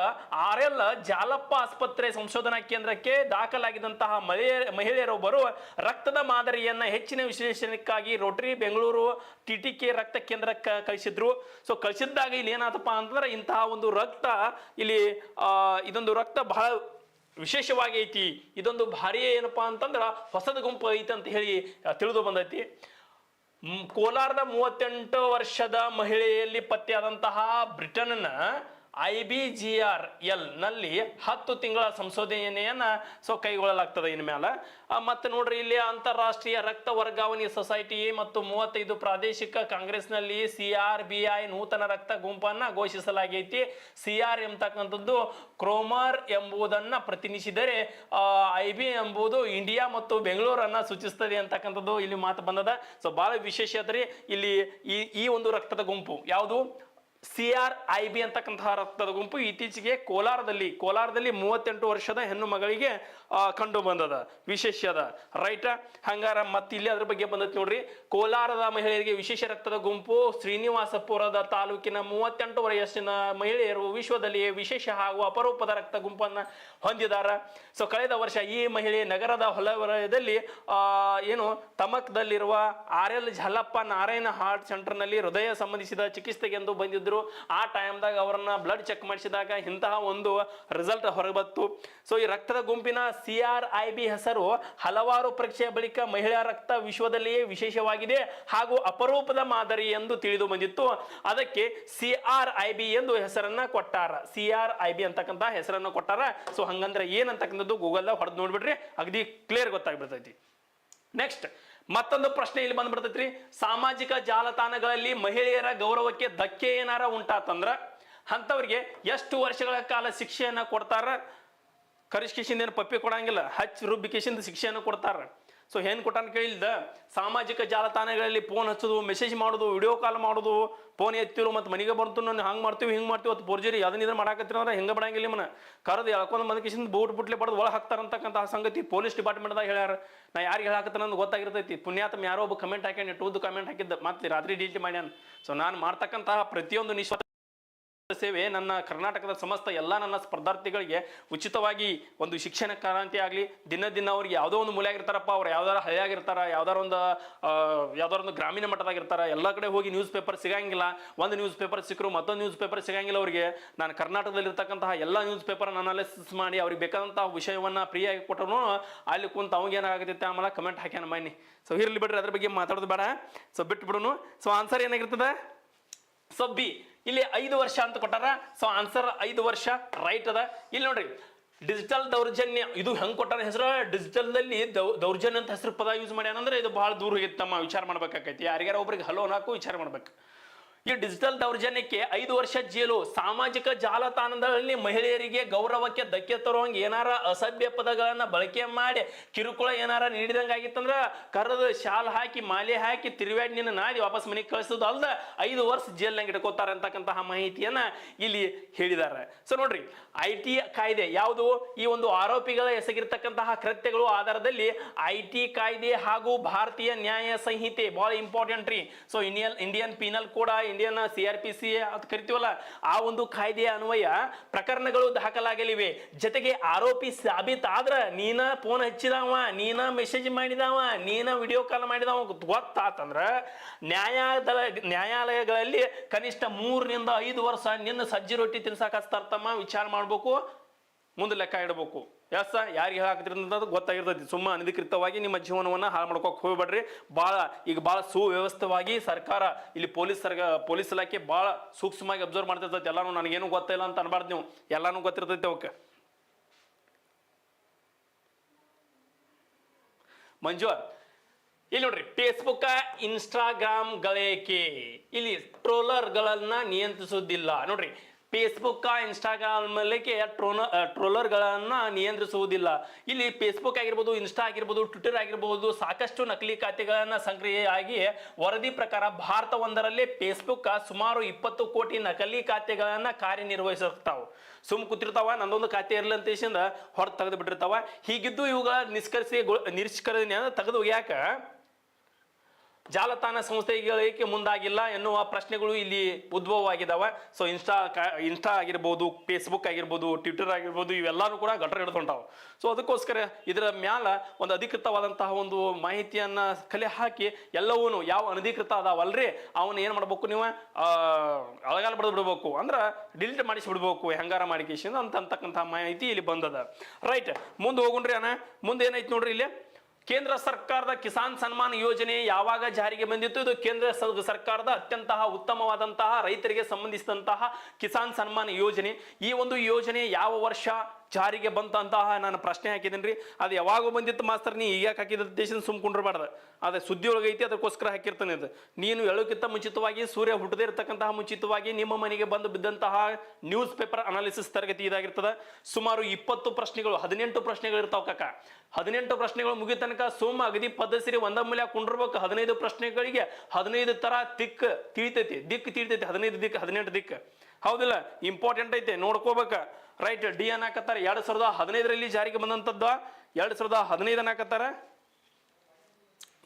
ಆರ್ ಎಲ್ ಜಾಲಪ್ಪ ಆಸ್ಪತ್ರೆ ಸಂಶೋಧನಾ ಕೇಂದ್ರಕ್ಕೆ ದಾಖಲಾಗಿದ್ದಂತಹ ಮಹಿಳೆಯ ಮಹಿಳೆಯರೊಬ್ಬರು ರಕ್ತದ ಮಾದರಿಯನ್ನ ಹೆಚ್ಚಿನ ವಿಶ್ಲೇಷಣೆಗಾಗಿ rotary Bengaluru T T K ರಕ್ತ ಕೇಂದ್ರಕ್ಕೆ ಕಳಿಸಿದ್ರು. ಸೊ ಕಳಿಸಿದ್ದಾಗ ಇಲ್ಲಿ ಏನಾತಪ್ಪ ಅಂತಂದ್ರೆ ಇಂತಹ ಒಂದು ರಕ್ತ ಇಲ್ಲಿ ಇದೊಂದು ರಕ್ತ ಬಹಳ ವಿಶೇಷವಾಗಿ ಐತಿ. ಇದೊಂದು ಭಾರಿ ಏನಪ್ಪಾ ಅಂತಂದ್ರ ಹೊಸದ ಗುಂಪು ಐತಿ ಅಂತ ಹೇಳಿ ತಿಳಿದು ಬಂದೈತಿ. ಕೋಲಾರದ ಮೂವತ್ತೆಂಟು ವರ್ಷದ ಮಹಿಳೆಯಲ್ಲಿ ಪತ್ತೆಯಾದಂತಹ ಬ್ರಿಟನ್ನ ಐ ಬಿ ಜಿ ಆರ್ ಎಲ್ನಲ್ಲಿ ಹತ್ತು ತಿಂಗಳ ಸಂಶೋಧನೆಯನ್ನ ಸೊ ಕೈಗೊಳ್ಳಲಾಗ್ತದೆ ಇನ್ಮೇಲೆ ಮತ್ತು ನೋಡ್ರಿ, ಇಲ್ಲಿ ಅಂತಾರಾಷ್ಟ್ರೀಯ ರಕ್ತ ವರ್ಗಾವಣೆ ಸೊಸೈಟಿ ಮತ್ತು ಮೂವತ್ತೈದು ಪ್ರಾದೇಶಿಕ ಕಾಂಗ್ರೆಸ್ನಲ್ಲಿ ಸಿ ಆರ್ ಬಿ ಐ ನೂತನ ರಕ್ತ ಗುಂಪನ್ನ ಘೋಷಿಸಲಾಗೈತಿ. ಸಿ ಆರ್ ಎಂಬತಕ್ಕಂಥದ್ದು ಕ್ರೋಮರ್ ಎಂಬುದನ್ನ ಪ್ರತಿನಿಧಿಸಿದರೆ ಐ ಬಿ ಎಂಬುದು ಇಂಡಿಯಾ ಮತ್ತು ಬೆಂಗಳೂರನ್ನ ಸೂಚಿಸ್ತದೆ ಅಂತಕ್ಕಂಥದ್ದು ಇಲ್ಲಿ ಮಾತು ಬಂದದ. ಸೊ ಬಹಳ ವಿಶೇಷ ರೀ, ಇಲ್ಲಿ ಈ ಈ ಒಂದು ರಕ್ತದ ಗುಂಪು ಯಾವುದು? ಸಿ ಆರ್ ಐ ಬಿ ಅಂತಕ್ಕಂತಹ ರಕ್ತದ ಗುಂಪು ಇತ್ತೀಚೆಗೆ ಕೋಲಾರದಲ್ಲಿ ಕೋಲಾರದಲ್ಲಿ ಮೂವತ್ತೆಂಟು ವರ್ಷದ ಹೆಣ್ಣು ಮಗಳಿಗೆ ಕಂಡು ಬಂದದ. ವಿಶೇಷ ಅದ. ರೈಟ ಹಂಗಾರ ಮತ್ತೆ ಇಲ್ಲಿ ಅದ್ರ ಬಗ್ಗೆ ಬಂದತ್ ನೋಡ್ರಿ. ಕೋಲಾರದ ಮಹಿಳೆಯರಿಗೆ ವಿಶೇಷ ರಕ್ತದ ಗುಂಪು, ಶ್ರೀನಿವಾಸಪುರದ ತಾಲೂಕಿನ ಮೂವತ್ತೆಂಟು ವಯಸ್ಸಿನ ಮಹಿಳೆಯರು ವಿಶ್ವದಲ್ಲಿ ವಿಶೇಷ ಹಾಗೂ ಅಪರೂಪದ ರಕ್ತ ಗುಂಪನ್ನ ಹೊಂದಿದಾರ. ಸೊ ಕಳೆದ ವರ್ಷ ಈ ಮಹಿಳೆ ನಗರದ ಹೊಲವಲಯದಲ್ಲಿ ಏನು ತಮಕ್ದಲ್ಲಿರುವ R L Jalappa Narayana heart ಸೆಂಟರ್ನಲ್ಲಿ ಹೃದಯ ಸಂಬಂಧಿಸಿದ ಚಿಕಿತ್ಸೆಗೆಂದು ಬಂದಿದ್ದರು ಆ ಟೈಮ್ದಾಗ ಅವರನ್ನ ಬ್ಲಡ್ ಚೆಕ್ ಮಾಡಿಸಿದಾಗ ಇಂತಹ ಒಂದು ರಿಸಲ್ಟ್ ಹೊರಬತ್ತು. ಸೊ ಈ ರಕ್ತದ ಗುಂಪಿನ ಸಿ ಆರ್ ಐ ಬಿ ಹೆಸರು ಹಲವಾರು ಪರೀಕ್ಷೆಯ ಬಳಿಕ ಮಹಿಳಾ ರಕ್ತ ವಿಶ್ವದಲ್ಲಿಯೇ ವಿಶೇಷವಾಗಿದೆ ಹಾಗೂ ಅಪರೂಪದ ಮಾದರಿ ಎಂದು ತಿಳಿದು ಬಂದಿತ್ತು. ಅದಕ್ಕೆ ಸಿ ಆರ್ ಐ ಬಿ ಎಂದು ಹೆಸರನ್ನ ಕೊಟ್ಟಾರ. ಸಿ ಆರ್ ಐ ಬಿ ಅಂತಕ್ಕಂಥ ಹೆಸರನ್ನು ಕೊಟ್ಟಾರ. ಸೊ ಹಂಗಂದ್ರೆ ಏನಂತಕ್ಕಂಥದ್ದು ಗೂಗಲ್ ಹೊಡೆದು ನೋಡ್ಬಿಡ್ರಿ ಅಗದಿ ಕ್ಲಿಯರ್ ಗೊತ್ತಾಗ್ಬಿಡ್ತೈತಿ. ನೆಕ್ಸ್ಟ್ ಮತ್ತೊಂದು ಪ್ರಶ್ನೆ ಇಲ್ಲಿ ಬಂದ್ಬಿಡ್ತೈತ್ರಿ. ಸಾಮಾಜಿಕ ಜಾಲತಾಣಗಳಲ್ಲಿ ಮಹಿಳೆಯರ ಗೌರವಕ್ಕೆ ಧಕ್ಕೆ ಏನಾರ ಉಂಟಾತಂದ್ರ, ಅಂಥವ್ರಿಗೆ ಎಷ್ಟು ವರ್ಷಗಳ ಕಾಲ ಶಿಕ್ಷೆಯನ್ನ ಕೊಡ್ತಾರ? ಕರಿಷ್ಕೇಶಿಂದ ಏನು ಪಪ್ಪಿ ಕೊಡಂಗಿಲ್ಲ, ಹಚ್ಚಿ ರುಬ್ಬಿಕೇಶಿಂದ ಶಿಕ್ಷೆಯನ್ನು ಕೊಡ್ತಾರೆ. ಸೊ ಏನ್ ಕೊಟ್ಟಾನ ಕೇಳಿಲ್ದ? ಸಾಮಾಜಿಕ ಜಾಲತಾಣಗಳಲ್ಲಿ ಫೋನ್ ಹಚ್ಚೋದು ಮೆಸೇಜ್ ಮಾಡೋದು ವಿಡಿಯೋ ಕಾಲ್ ಮಾಡೋದು ಫೋನ್ ಎತ್ತಿರು ಮತ್ತು ಮನೆಗೆ ಬಂತು ನಾನು ಹಂಗೆ ಮಾಡ್ತೀವಿ, ಹಿಂಗೆ ಮಾಡ್ತೀವಿ ಅದು ಪೋರ್ಜರಿ ಅದನ್ನ ಇದನ್ನ ಮಾಡಾಕತ್ತೀರ ಅಂದ್ರೆ ಹಿಂಗೆ ಬಿಡಂಗಿಲ್ಲ ಮನ ಕರೆದು ಎಳ್ಕೊಂಡು ಕಿಶಿಂದ ಬೂಟ್ ಬುಟ್ಲೆ ಬಡ್ದು ಒಳಗೆ ಹಾಕ್ತಾರಂತಕ್ಕಂತಹ ಸಂಗತಿ ಪೊಲೀಸ್ ಡಿಪಾರ್ಟ್ಮೆಂಟ್ದಾಗ ಹೇಳ್ಯಾರ. ನಾ ಯಾರಿಗೆ ಹೇಳಾಕತ್ತಾನ ಅಂತ ಗೊತ್ತಾಗಿರ್ತೈತಿ. ಪುಣ್ಯಾತ್ಮ ಯಾರೋ ಒಬ್ಬ ಕಮೆಂಟ್ ಹಾಕ್ಯಾನ ಟೂದು ಕಮೆಂಟ್ ಹಾಕಿದ್ದ. ಮತ್ತೆ ರಾತ್ರಿ ಡಿಲೀಟ್ ಮಾಡ್ಯಾನ. ಸೊ ನಾನು ಮಾಡ್ತಕ್ಕಂತಹ ಪ್ರತಿಯೊಂದು ನಿಶ್ವ ಸೇವೆ ನನ್ನ ಕರ್ನಾಟಕದ ಸಮಸ್ತ ಎಲ್ಲ ನನ್ನ ಸ್ಪರ್ಧಾರ್ಥಿಗಳಿಗೆ ಉಚಿತವಾಗಿ ಒಂದು ಶಿಕ್ಷಣ ಕ್ರಾಂತಿ ಆಗಲಿ. ದಿನ ದಿನ ಅವ್ರಿಗೆ ಯಾವುದೋ ಒಂದು ಮೂಲೆಯಾಗಿರ್ತಾರಪ್ಪ, ಅವ್ರು ಯಾವ್ದಾರ ಹಳೆಯಾಗಿರ್ತಾರ ಯಾವ್ದಾರ ಒಂದು ಯಾವ್ದಾರ ಒಂದು ಗ್ರಾಮೀಣ ಮಟ್ಟದಾಗಿರ್ತಾರ, ಎಲ್ಲ ಕಡೆ ಹೋಗಿ ನ್ಯೂಸ್ ಪೇಪರ್ ಸಿಗಂಗಿಲ್ಲ. ಒಂದು ನ್ಯೂಸ್ ಪೇಪರ್ ಸಿಕ್ಕರು ಮತ್ತೊಂದು ನ್ಯೂಸ್ ಪೇಪರ್ ಸಿಗಂಗಿಲ್ಲ ಅವರಿಗೆ. ನಾನು ಕರ್ನಾಟಕದಲ್ಲಿರ್ತಕ್ಕಂತಹ ಎಲ್ಲ ನ್ಯೂಸ್ ಪೇಪರ್ ಅನಾಲಿಸಿಸ್ ಮಾಡಿ ಅವ್ರಿಗೆ ಬೇಕಾದಂತಹ ವಿಷಯವನ್ನ ಫ್ರೀಯಾಗಿ ಕೊಟ್ಟರು ಅಲ್ಲಿ ಕುಂತ ಏನಾಗುತ್ತೆ ಆಮೇಲೆ ಕಮೆಂಟ್ ಹಾಕ್ಯಾನ ಮನ್ನಿ. ಸೊ ಇರ್ಲಿ ಬಿಡ್ರಿ, ಅದ್ರ ಬಗ್ಗೆ ಮಾತಾಡೋದು ಬೇಡ. ಸೊ ಬಿಟ್ಟು ಬಿಡೋನು ಸೊ ಆನ್ಸರ್ ಏನಾಗಿರ್ತದೆ? ಸೊ ಬಿ ಇಲ್ಲಿ ಐದು ವರ್ಷ ಅಂತ ಕೊಟ್ಟಾರ. ಸೊ ಆನ್ಸರ್ ಐದು ವರ್ಷ ರೈಟ್ ಅದ. ಇಲ್ಲಿ ನೋಡ್ರಿ ಡಿಜಿಟಲ್ ದೌರ್ಜನ್ಯ, ಇದು ಹೆಂಗೆ ಕೊಟ್ಟಾರ ಹೆಸರು? ಡಿಜಿಟಲ್ದಲ್ಲಿ ದೌ, ದೌರ್ಜನ್ಯ ಅಂತ ಹೆಸರು ಪದ ಯೂಸ್ ಮಾಡ್ಯಾನಂದ್ರೆ ಇದು ಬಹಳ ದೂರ ಹೋಗಿತ್ತು ತಮ್ಮ ವಿಚಾರ ಮಾಡ್ಬೇಕಾಗೈತಿ ಯಾರಿಗಾರ ಒಬ್ರಿಗೆ ಹಲೋ ನಾಕು ವಿಚಾರ ಮಾಡ್ಬೇಕು. ಈ ಡಿಜಿಟಲ್ ದೌರ್ಜನ್ಯಕ್ಕೆ ಐದು ವರ್ಷ ಜೈಲು. ಸಾಮಾಜಿಕ ಜಾಲತಾಣದಲ್ಲಿ ಮಹಿಳೆಯರಿಗೆ ಗೌರವಕ್ಕೆ ಧಕ್ಕೆ ತರುವಂಗೆ ಏನಾರ ಅಸಭ್ಯ ಪದಗಳನ್ನ ಬಳಕೆ ಮಾಡಿ ಕಿರುಕುಳ ಏನಾರ ನೀಡಿದಂಗಾಗಿತ್ತಂದ್ರ ಕರೆದು ಶಾಲ್ ಹಾಕಿ, ಮಾಲೆ ಹಾಕಿ ತಿರುವಾಡಿ ನಿನ್ನ ನಾದಿ ವಾಪಸ್ ಮನೆಗೆ ಕಳಿಸೋದು ಅಲ್ದ ಐದು ವರ್ಷ ಜೈಲ್ನಾಗ ಇಟ್ಕೋತಾರೆ ಅಂತಕ್ಕಂತಹ ಮಾಹಿತಿಯನ್ನ ಇಲ್ಲಿ ಹೇಳಿದ್ದಾರೆ ಸೊ ನೋಡ್ರಿ, ಐ ಟಿ ಕಾಯ್ದೆ ಯಾವುದು? ಈ ಒಂದು ಆರೋಪಿಗಳ ಎಸಗಿರ್ತಕ್ಕಂತಹ ಕೃತ್ಯಗಳು ಆಧಾರದಲ್ಲಿ ಐ ಟಿ ಕಾಯ್ದೆ ಹಾಗೂ ಭಾರತೀಯ ನ್ಯಾಯ ಸಂಹಿತೆ. ಬಹಳ ಇಂಪಾರ್ಟೆಂಟ್ ರೀ. ಸೊ ಇಂಡಿಯನ್ ಇಂಡಿಯನ್ ಪೀನಲ್ ಕೂಡ ಇಂಡಿಯನ್ ಸಿ ಅಂತ ಕರಿತೀವಲ್ಲ, ಆ ಒಂದು ಕಾಯ್ದೆಯ ಅನ್ವಯ ಪ್ರಕರಣಗಳು ದಾಖಲಾಗಲಿವೆ. ಜೊತೆಗೆ ಆರೋಪಿ ಸಾಬೀತಾದ್ರ ನೀನ ಫೋನ್ ಹಚ್ಚಿದವ, ನೀನ ಮೆಸೇಜ್ ಮಾಡಿದವ, ನೀನ ವಿಡಿಯೋ ಕಾಲ್ ಮಾಡಿದವ, ಗೊತ್ತಾತಂದ್ರ ನ್ಯಾಯಾಲಯ ನ್ಯಾಯಾಲಯಗಳಲ್ಲಿ ಕನಿಷ್ಠ ಮೂರರಿಂದ ಐದು ವರ್ಷ ನಿನ್ನ ಸಜ್ಜಿ ರೊಟ್ಟಿ ತಿನ್ಸಾಕ ಹಚ್ತಾರ್ತಮ್ಮ ವಿಚಾರ ಮಾಡ್ಬೇಕು, ಮುಂದೆ ಲೆಕ್ಕ ಇಡಬೇಕು. ಎಸ್ ಯಾರಿಗೆ ಹೇಳಾಕತ್ತಿರೋದು ಗೊತ್ತಾಗಿರ್ತೈತಿ. ಸುಮ್ಮ ಅನಧಿಕೃತವಾಗಿ ನಿಮ್ಮ ಜೀವನವನ್ನು ಹಾಳು ಮಾಡ್ಕೋಕೆ ಹೋಗ್ಬೇಡ್ರಿ. ಭಾಳ ಈಗ ಭಾಳ ಸುವ್ಯವಸ್ಥವಾಗಿ ಸರ್ಕಾರ, ಇಲ್ಲಿ ಪೊಲೀಸ್ ಸರ್ಗ, ಪೊಲೀಸ್ ಇಲಾಖೆ ಭಾಳ ಸೂಕ್ಷ್ಮವಾಗಿ ಅಬ್ಸರ್ವ್ ಮಾಡ್ತಿರ್ತೈತಿ. ಎಲ್ಲಾನು ನನಗೇನು ಗೊತ್ತಿಲ್ಲ ಅಂತ ಅನ್ಬಾರ್ದು ನೀವು. ಎಲ್ಲಾನು ಗೊತ್ತಿರ್ತೈತಿ ಅವಕ್ಕೆ. ಮಂಜು, ಇಲ್ಲಿ ನೋಡ್ರಿ ಫೇಸ್ಬುಕ್ ಇನ್ಸ್ಟಾಗ್ರಾಮ್ ಗಳೇಕೆ? ಇಲ್ಲಿ ಟ್ರೋಲರ್ಗಳನ್ನ ನಿಯಂತ್ರಿಸುವುದಿಲ್ಲ. ನೋಡ್ರಿ ಫೇಸ್ಬುಕ್ ಇನ್ಸ್ಟಾಗ್ರಾಮ್ ಮೇಲೆ ಟ್ರೋನ ಟ್ರೋಲರ್ಗಳನ್ನು ನಿಯಂತ್ರಿಸುವುದಿಲ್ಲ. ಇಲ್ಲಿ ಫೇಸ್ಬುಕ್ ಆಗಿರ್ಬೋದು ಇನ್ಸ್ಟಾ ಆಗಿರ್ಬೋದು ಟ್ವಿಟರ್ ಆಗಿರ್ಬೋದು ಸಾಕಷ್ಟು ನಕಲಿ ಖಾತೆಗಳನ್ನು ಸಕ್ರಿಯವಾಗಿ ವರದಿ ಪ್ರಕಾರ ಭಾರತ ಒಂದರಲ್ಲಿ ಫೇಸ್ಬುಕ್ ಸುಮಾರು ಇಪ್ಪತ್ತು ಕೋಟಿ ನಕಲಿ ಖಾತೆಗಳನ್ನು ಕಾರ್ಯನಿರ್ವಹಿಸಿರ್ತಾವ ಸುಮ್ ಕೂತಿರ್ತಾವ, ನಂದೊಂದು ಖಾತೆ ಇರಲಿ ಅಂತ ಹೊರ ತೆಗೆದು ಬಿಟ್ಟಿರ್ತಾವ. ಹೀಗಿದ್ದು ಇವುಗಳ ನಿಷ್ಕರ್ಷಿ ನಿಷ್ಕರಣೆ ತೆಗೆದು ಯಾಕ ಜಾಲತಾಣ ಸಂಸ್ಥೆಗಳಿಗೆ ಮುಂದಾಗಿಲ್ಲ ಎನ್ನುವ ಪ್ರಶ್ನೆಗಳು ಇಲ್ಲಿ ಉದ್ಭವವಾಗಿದ್ದಾವೆ. ಸೊ ಇನ್ಸ್ಟಾ ಇನ್ಸ್ಟಾ ಆಗಿರ್ಬೋದು ಫೇಸ್ಬುಕ್ ಆಗಿರ್ಬೋದು ಟ್ವಿಟರ್ ಆಗಿರ್ಬೋದು, ಇವೆಲ್ಲಾನು ಕೂಡ ಘಟನೆ ಹಿಡ್ಕೊಂಡಾವ ಸೊ ಅದಕ್ಕೋಸ್ಕರ ಇದರ ಮ್ಯಾಲ ಒಂದು ಅಧಿಕೃತವಾದಂತಹ ಒಂದು ಮಾಹಿತಿಯನ್ನ ಕಲೆ ಹಾಕಿ ಎಲ್ಲವೂ ಯಾವ ಅನಧಿಕೃತ ಅದಾವಲ್ರಿ? ಅವನ್ನ ಏನು ಮಾಡ್ಬೇಕು ನೀವು? ಅಳಗಾಲ ಬಡ್ದು ಬಿಡ್ಬೇಕು. ಅಂದ್ರೆ ಡಿಲೀಟ್ ಮಾಡಿಸಿ ಬಿಡ್ಬೇಕು, ಹೆಂಗಾರ ಮಾಡಿಕೇಶನ್ ಅಂತ ಅಂತಕ್ಕಂಥ ಮಾಹಿತಿ ಇಲ್ಲಿ ಬಂದದ. ರೈಟ್ ಮುಂದೆ ಹೋಗುಣ್ರಿ ಅಣ್ಣ. ಮುಂದೆ ಏನೈತಿ ನೋಡ್ರಿ ಇಲ್ಲಿ? ಕೇಂದ್ರ ಸರ್ಕಾರದ ಕಿಸಾನ್ ಸನ್ಮಾನ್ ಯೋಜನೆ ಯಾವಾಗ ಜಾರಿಗೆ ಬಂದಿತ್ತು? ಇದು ಕೇಂದ್ರ ಸರ್ಕಾರದ ಅತ್ಯಂತ ಉತ್ತಮವಾದಂತಹ ರೈತರಿಗೆ ಸಂಬಂಧಿಸಿದಂತಹ ಕಿಸಾನ್ ಸನ್ಮಾನ್ ಯೋಜನೆ. ಈ ಒಂದು ಯೋಜನೆ ಯಾವ ವರ್ಷ ಜಾರಿಗೆ ಬಂತಂತಹ ನಾನು ಪ್ರಶ್ನೆ ಹಾಕಿದ್ದೀನಿ ರೀ ಅದು ಯಾವಾಗ ಬಂದಿತ್ತು ಮಾಸ್ತರ್, ನೀ ಈಗ ಹಾಕಿದ ದೇಶನ ಸುಮ್ ಕುಂಡ್ರಬಾರ್ದು. ಅದೇ ಸುದ್ದಿ ಒಳಗೈತಿ, ಅದಕ್ಕೋಸ್ಕರ ಹಾಕಿರ್ತಾನೆ ಅದು. ನೀನು ಹೇಳೋಕ್ಕಿಂತ ಮುಂಚಿತವಾಗಿ ಸೂರ್ಯ ಹುಟ್ಟದೇ ಇರತಕ್ಕಂತಹ ಮುಂಚಿತವಾಗಿ ನಿಮ್ಮ ಮನೆಗೆ ಬಂದು ಬಿದ್ದಂತಹ ನ್ಯೂಸ್ ಪೇಪರ್ ಅನಾಲಿಸಿಸ್ ತರಗತಿ ಇದಾಗಿರ್ತದೆ. ಸುಮಾರು ಇಪ್ಪತ್ತು ಪ್ರಶ್ನೆಗಳು, ಹದಿನೆಂಟು ಪ್ರಶ್ನೆಗಳು ಇರ್ತಾವ ಕಾಕ. ಹದಿನೆಂಟು ಪ್ರಶ್ನೆಗಳು ಮುಗಿದ ತನಕ ಸುಮ್ಮ ಅಗದಿ ಪದ್ಧತಿ ಒಂದ ಮೂಲ ಕುಂಡಿರ್ಬೇಕು, ಹದಿನೈದು ಪ್ರಶ್ನೆಗಳಿಗೆ ಹದಿನೈದು ತರ ದಿಕ್ ತಿಳಿತೈತಿ. ದಿಕ್ ತಿಳಿತೈತಿ, ಹದಿನೈದು ದಿಕ್, ಹದಿನೆಂಟು ದಿಕ್. ಹೌದಿಲ್ಲ? ಇಂಪಾರ್ಟೆಂಟ್ ಐತೆ, ನೋಡ್ಕೋಬೇಕ. ರೈಟ್ ಡಿ ಅನ್ನಕತ್ತಾರ ಎರಡು ಸಾವಿರದ ಹದಿನೈದರಲ್ಲಿ ಜಾರಿಗೆ ಬಂದಂಥದ್ದು ಎರಡು ಸಾವಿರದ ಹದಿನೈದು ಅನ್ನಕತ್ತಾರ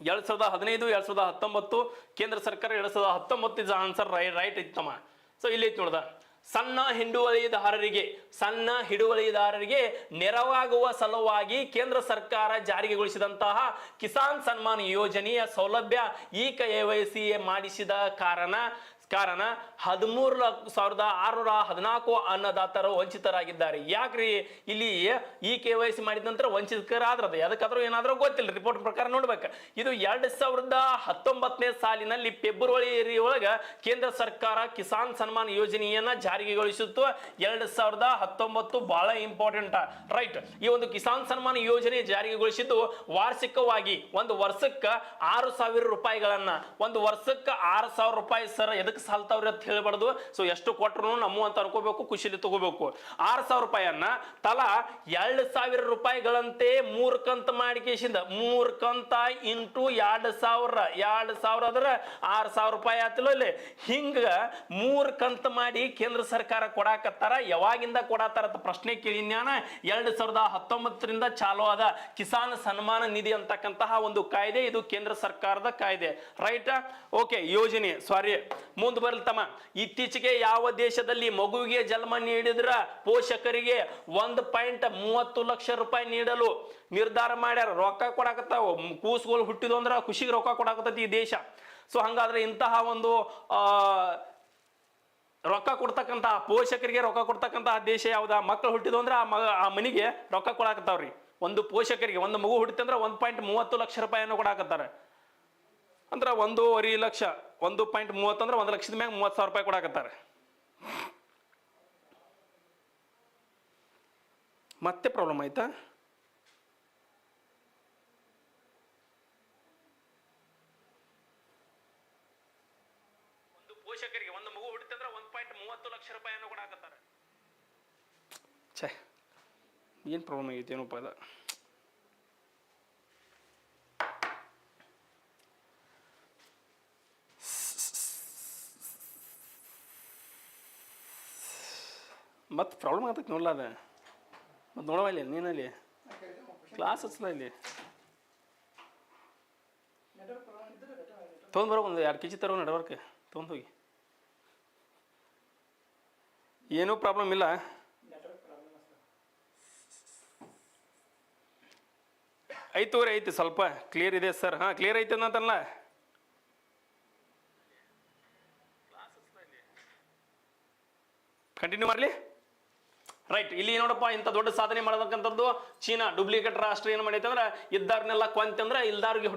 ಎರಡು ಸಾವಿರದ ಹದಿನೈದು, ಎರಡು ಸಾವಿರದ ಹತ್ತೊಂಬತ್ತು ಕೇಂದ್ರ ಸರ್ಕಾರ ಎರಡು ಸಾವಿರದ ಹತ್ತೊಂಬತ್ತು ಇಸ್ ಆನ್ಸರ್ ರೈ ರೈಟ್ ಇತ್ತಮ್ಮ ಸೊ ಇಲ್ಲಿ ಐತೆ ನೋಡ್ದ. ಸಣ್ಣ ಹಿಂಡುವಳಿದಾರರಿಗೆ, ಸಣ್ಣ ಹಿಡುವಳಿದಾರರಿಗೆ ನೆರವಾಗುವ ಸಲುವಾಗಿ ಕೇಂದ್ರ ಸರ್ಕಾರ ಜಾರಿಗೆಗೊಳಿಸಿದಂತಹ ಕಿಸಾನ್ ಸನ್ಮಾನ್ ಯೋಜನೆಯ ಸೌಲಭ್ಯ ಈ ಕೆ ಮಾಡಿಸಿದ ಕಾರಣ ಕಾರಣ ಹದಿಮೂರು ಸಾವಿರದ ಆರುನೂರ ಹದಿನಾಲ್ಕು ಅನ್ನದಾತರು ವಂಚಿತರಾಗಿದ್ದಾರೆ. ಯಾಕ್ರಿ? ಇಲ್ಲಿ ಈ ಕೆ ವೈ ಸಿ ಮಾಡಿದ ನಂತರ ವಂಚಿತರಾದ್ರದ. ಅದಕ್ಕಾದ್ರೂ ಏನಾದ್ರೂ ಗೊತ್ತಿಲ್ಲ. ರಿಪೋರ್ಟ್ ಪ್ರಕಾರ ನೋಡ್ಬೇಕು. ಇದು ಎರಡ್ ಸಾವಿರದ ಹತ್ತೊಂಬತ್ತನೇ ಸಾಲಿನಲ್ಲಿ ಫೆಬ್ರವರಿ ಒಳಗ ಕೇಂದ್ರ ಸರ್ಕಾರ ಕಿಸಾನ್ ಸನ್ಮಾನ್ ಯೋಜನೆಯನ್ನ ಜಾರಿಗೆಗೊಳಿಸಿತ್ತು ಎರಡ್ ಸಾವಿರದ ಹತ್ತೊಂಬತ್ತು ಬಹಳ ಇಂಪಾರ್ಟೆಂಟ್ ರೈಟ್ ಈ ಒಂದು ಕಿಸಾನ್ ಸನ್ಮಾನ್ ಯೋಜನೆ ಜಾರಿಗೆಗೊಳಿಸಿದ್ದು ವಾರ್ಷಿಕವಾಗಿ ಒಂದು ವರ್ಷಕ್ಕೆ ಆರು ಸಾವಿರ ರೂಪಾಯಿಗಳನ್ನ. ಒಂದು ವರ್ಷಕ್ಕೆ ಆರು ಸಾವಿರ ರೂಪಾಯಿ ಸರ್ ಎದಕ್ಕೆ ಸಾಲ್ತಾವ್ರಿ ಅಂತ ಹೇಳಬಾರ್ದು. ಸೊ ಎಷ್ಟು ಕೊಟ್ಟರು ನಮ್ಮ ಅಂತ ಅನ್ಕೋಬೇಕು, ಖುಷಿಲಿ ತಗೋಬೇಕು. ಆರ್ ಸಾವಿರ ರೂಪಾಯಿಯನ್ನ ತಲಾ ಎರಡು ಸಾವಿರ ರೂಪಾಯಿಗಳಂತೆ ಮೂರ್ ಕಂತ ಮಾಡಿಕೇಶಿಂದ ಮೂರ್ ಕಂತ ಇಂಟು ಎರಡು ಸಾವಿರ ಎರಡು ಸಾವಿರ ಅಂದ್ರೆ ಆರು ಸಾವಿರ ರೂಪಾಯಿ ಆತಿಲ್ಲ ಇಲ್ಲಿ? ಹಿಂಗ ಮೂರ್ ಕಂತ ಮಾಡಿ ಕೇಂದ್ರ ಸರ್ಕಾರ ಕೊಡಾಕತ್ತಾರ, ಯಾವಾಗಿಂದ ಕೊಡಾತಾರ ಪ್ರಶ್ನೆ ಕೇಳಿನ್ಯಾನ ಎರಡು ಸಾವಿರದ ಹತ್ತೊಂಬತ್ತರಿಂದ ಚಾಲು ಆದ ಕಿಸಾನ್ ಸನ್ಮಾನ ನಿಧಿ ಅಂತಕ್ಕಂತಹ ಒಂದು ಕಾಯ್ದೆ ಇದು ಕೇಂದ್ರ ಸರ್ಕಾರದ ಕಾಯ್ದೆ. ರೈಟ್? ಓಕೆ, ಯೋಜನೆ ಸಾರಿ ಮುಂದೆ ಬರಲ್ತಮ್ಮ. ಇತ್ತೀಚೆಗೆ ಯಾವ ದೇಶದಲ್ಲಿ ಮಗುವಿಗೆ ಜನ್ಮ ನೀಡಿದ್ರ ಪೋಷಕರಿಗೆ ಒಂದು ಪಾಯಿಂಟ್ ಮೂವತ್ತು ಲಕ್ಷ ರೂಪಾಯಿ ನೀಡಲು ನಿರ್ಧಾರ ಮಾಡ್ಯಾರ. ರೊಕ್ಕ ಕೊಡಾಕತ್ತಾವ. ಕೂಸುಗಳು ಹುಟ್ಟಿದ್ವು ಅಂದ್ರೆ ಖುಷಿಗೆ ರೊಕ್ಕ ಕೊಡಾಕತ್ತೈತಿ ಈ ದೇಶ. ಸೊ ಹಂಗಾದ್ರೆ ಇಂತಹ ಒಂದು ರೊಕ್ಕ ಕೊಡ್ತಕ್ಕಂತಹ ಪೋಷಕರಿಗೆ ರೊಕ್ಕ ಕೊಡ್ತಕ್ಕಂತಹ ದೇಶ ಯಾವ್ದ? ಮಕ್ಕಳು ಹುಟ್ಟಿದ್ವು ಅಂದ್ರೆ ಆ ಮಗ, ಆ ಮನಿಗೆ ರೊಕ್ಕ ಕೊಡಾಕತ್ತಾವ್ರಿ. ಒಂದು ಪೋಷಕರಿಗೆ, ಒಂದು ಮಗು ಹುಟ್ಟಿತಂದ್ರೆ ಒಂದು ಪಾಯಿಂಟ್ ಮೂವತ್ತು ಲಕ್ಷ ರೂಪಾಯಿಯನ್ನು ಕೊಡಾಕತ್ತಾರೆ. ಅಂದ್ರೆ ಒಂದೂವರೆ ಲಕ್ಷ. ಒಂದು ಪಾಯಿಂಟ್ ಮೂವತ್ತಂದ್ರೆ ಒಂದು ಲಕ್ಷದ ಮ್ಯಾಗ ಮೂವತ್ತು ಸಾವಿರ ರೂಪಾಯಿ ಕೊಡಾಕತ್ತಾರೆ. ಮತ್ತೆ ಪ್ರಾಬ್ಲಮ್ ಆಯ್ತಾ? ಒಂದು ಪೋಷಕರಿಗೆ ಒಂದು ಮಗು ಹುಟ್ಟಿತಂದ್ರೆ ಒಂದು ಪಾಯಿಂಟ್ ಮೂವತ್ತು ಲಕ್ಷ ರೂಪಾಯಿಯನ್ನು ಕೊಡಾಕತ್ತಾರೆ. ಛೇ ಏನು ಪ್ರಾಬ್ಲಮ್ ಆಗೈತೆ ಏನಪ್ಪ ಅದ ಮತ್ತೆ ಪ್ರಾಬ್ಲಮ್ ಆಗತ್ತೆ ನೋಡಲ್ಲ ಅದ. ಮತ್ತೆ ನೋಡವ ಇಲ್ಲಿ, ನೀನಲ್ಲಿ. ಕ್ಲಾಸ್ ಹಚ್ಚಲ ಇಲ್ಲಿ. ತೊಗೊಂಡು ಬರೋ ಒಂದು ಎರಡು ಕೆ ಜಿ ತರೋ ನಡವರ್ಕೆ ತೊಗೊಂಡು ಹೋಗಿ. ಏನೂ ಪ್ರಾಬ್ಲಮ್ ಇಲ್ಲ. ಐತೆ ರೀ ಐತಿ ಸ್ವಲ್ಪ ಕ್ಲಿಯರ್ ಇದೆ ಸರ್ ಹಾಂ ಕ್ಲಿಯರ್ ಐತೆ ಅಂತಲ್ಲ ಕಂಟಿನ್ಯೂ ಮಾಡಲಿ. ರೈಟ್ ಇಲ್ಲಿ ನೋಡಪ್ಪ, ಇಂಥ ದೊಡ್ಡ ಸಾಧನೆ ಮಾಡತಕ್ಕಂಥದ್ದು ಚೀನಾ ಡೂಪ್ಲಿಕೇಟ್ ರಾಷ್ಟ್ರ ಏನು ಮಾಡೈತೆ ಅಂದ್ರೆ ಇದ್ದಾರನ್ನೆಲ್ಲ ಕೊಂತಂದ್ರೆ ಇಲ್ದಾರ್ಗೆ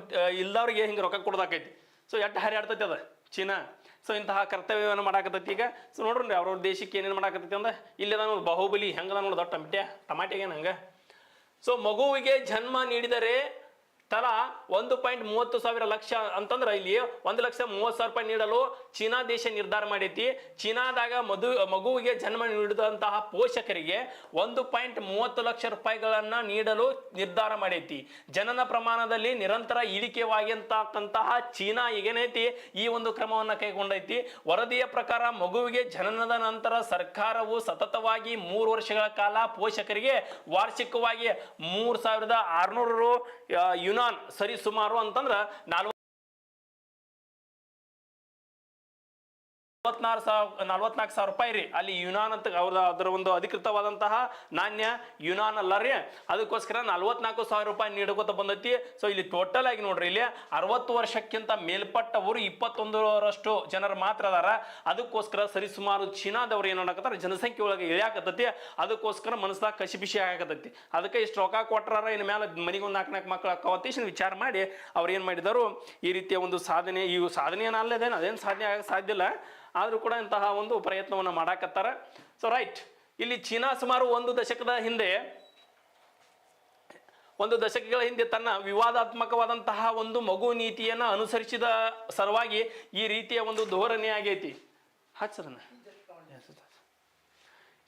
ಇಲ್ದವ್ರಿಗೆ ಹಿಂಗೆ ರೊಕ್ಕ ಕೊಡೋದಾಕೈತಿ. ಸೊ ಎಟ್ಟು ಹರಿಯಾಡ್ತೈತಿ ಅದು ಚೀನಾ. ಸೊ ಇಂತಹ ಕರ್ತವ್ಯವನ್ನು ಮಾಡಾಕತ್ತೈತಿ ಈಗ. ಸೊ ನೋಡ್ರಿ ಅವ್ರವ್ರ ದೇಶಕ್ಕೆ ಏನೇನು ಮಾಡಾಕತ್ತೈತಿ ಅಂದ್ರೆ ಇಲ್ಲಿ ಅದ ನೋಡಿ, ಬಾಹುಬಲಿ ಹೆಂಗದ ನೋಡ್ದ ಟಮಟೆ ಟಮಾಟೆಗೆ ಹಂಗೆ? ಸೊ ಮಗುವಿಗೆ ಜನ್ಮ ನೀಡಿದರೆ ತಲಾ ಒಂದು ಪಾಯಿಂಟ್ ಮೂವತ್ತು ಸಾವಿರ ಲಕ್ಷ ಅಂತಂದ್ರೆ ಇಲ್ಲಿ ಒಂದು ಲಕ್ಷ ಮೂವತ್ತು ಸಾವಿರ ರೂಪಾಯಿ ನೀಡಲು ಚೀನಾ ದೇಶ ನಿರ್ಧಾರ ಮಾಡೈತಿ. ಚೀನಾದಾಗ ಮಧು, ಮಗುವಿಗೆ ಜನ್ಮ ನೀಡಿದಂತಹ ಪೋಷಕರಿಗೆ ಒಂದು ಪಾಯಿಂಟ್ ಮೂವತ್ತು ಲಕ್ಷ ರೂಪಾಯಿಗಳನ್ನ ನೀಡಲು ನಿರ್ಧಾರ ಮಾಡೈತಿ. ಜನನ ಪ್ರಮಾಣದಲ್ಲಿ ನಿರಂತರ ಇಳಿಕೆವಾಗಿರ್ತಕ್ಕಂತಹ ಚೀನಾ ಈಗೇನೈತಿ? ಈ ಒಂದು ಕ್ರಮವನ್ನು ಕೈಗೊಂಡೈತಿ. ವರದಿಯ ಪ್ರಕಾರ ಮಗುವಿಗೆ ಜನನದ ನಂತರ ಸರ್ಕಾರವು ಸತತವಾಗಿ ಮೂರು ವರ್ಷಗಳ ಕಾಲ ಪೋಷಕರಿಗೆ ವಾರ್ಷಿಕವಾಗಿ ಮೂರು ಸಾವಿರದ ಆರುನೂರು ಸರಿ ಸುಮಾರು ಅಂತಂದ್ರೆ ನಲವತ್ನಾರು ಸಾವಿರ, ನಲವತ್ನಾಲ್ಕು ಸಾವಿರ ರೂಪಾಯಿ ರೀ. ಅಲ್ಲಿ ಯುನಾನ್ ಅಂತ ಅವ್ರ ಅದರ ಒಂದು ಅಧಿಕೃತವಾದಂತಹ ನಾಣ್ಯ ಯುನಾನ್ ಅಲ್ಲ ರೀ. ಅದಕ್ಕೋಸ್ಕರ ನಲವತ್ನಾಲ್ಕು ಸಾವಿರ ರೂಪಾಯಿ ನೀಡಕೋತ ಬಂದೈತಿ. ಸೊ ಇಲ್ಲಿ ಟೋಟಲ್ ಆಗಿ ನೋಡ್ರಿ, ಇಲ್ಲಿ ಅರವತ್ತು ವರ್ಷಕ್ಕಿಂತ ಮೇಲ್ಪಟ್ಟವರು ಇಪ್ಪತ್ತೊಂದರಷ್ಟು ಜನರು ಮಾತ್ರ ಅದಾರ. ಅದಕ್ಕೋಸ್ಕರ ಸರಿಸುಮಾರು ಚೀನಾದವ್ರು ಏನು ಮಾಡಕತ್ತಾರ ಜನಸಂಖ್ಯೆ ಒಳಗೆ ಇಳಿಯಾಕತ್ತೈತಿ. ಅದಕ್ಕೋಸ್ಕರ ಮನಸ್ಸಾಗ ಕಸಿ ಬಿಸಿ ಆಗಕತ್ತೈತಿ. ಅದಕ್ಕೆ ಇಷ್ಟು ರೊಕ್ಕ ಕೊಟ್ರಾರ ಇನ್ನು ಮೇಲೆ ಮನೆಗೆ ಒಂದು ನಾಲ್ಕು ನಾಲ್ಕು ಮಕ್ಕಳು ಅಕ್ಕವತ್ತೀಶ್ ವಿಚಾರ ಮಾಡಿ ಅವ್ರು ಏನು ಮಾಡಿದರು? ಈ ರೀತಿಯ ಒಂದು ಸಾಧನೆ, ಈ ಸಾಧನೆ ಏನಲ್ಲದೇನು ಅದೇನು ಸಾಧನೆ ಆಗಕ್ಕೆ ಸಾಧ್ಯ ಇಲ್ಲ. ಆದರೂ ಕೂಡ ಇಂತಹ ಒಂದು ಪ್ರಯತ್ನವನ್ನು ಮಾಡಾಕತ್ತಾರ. ಸೊ ರೈಟ್ ಇಲ್ಲಿ ಚೀನಾ ಸುಮಾರು ಒಂದು ದಶಕದ ಹಿಂದೆ, ಒಂದು ದಶಕಗಳ ಹಿಂದೆ ತನ್ನ ವಿವಾದಾತ್ಮಕವಾದಂತಹ ಒಂದು ಮಗು ನೀತಿಯನ್ನು ಅನುಸರಿಸಿದ ಸಲುವಾಗಿ ಈ ರೀತಿಯ ಒಂದು ಧೋರಣೆ ಆಗೈತಿ. ಹಚ್ಚದನ್ನ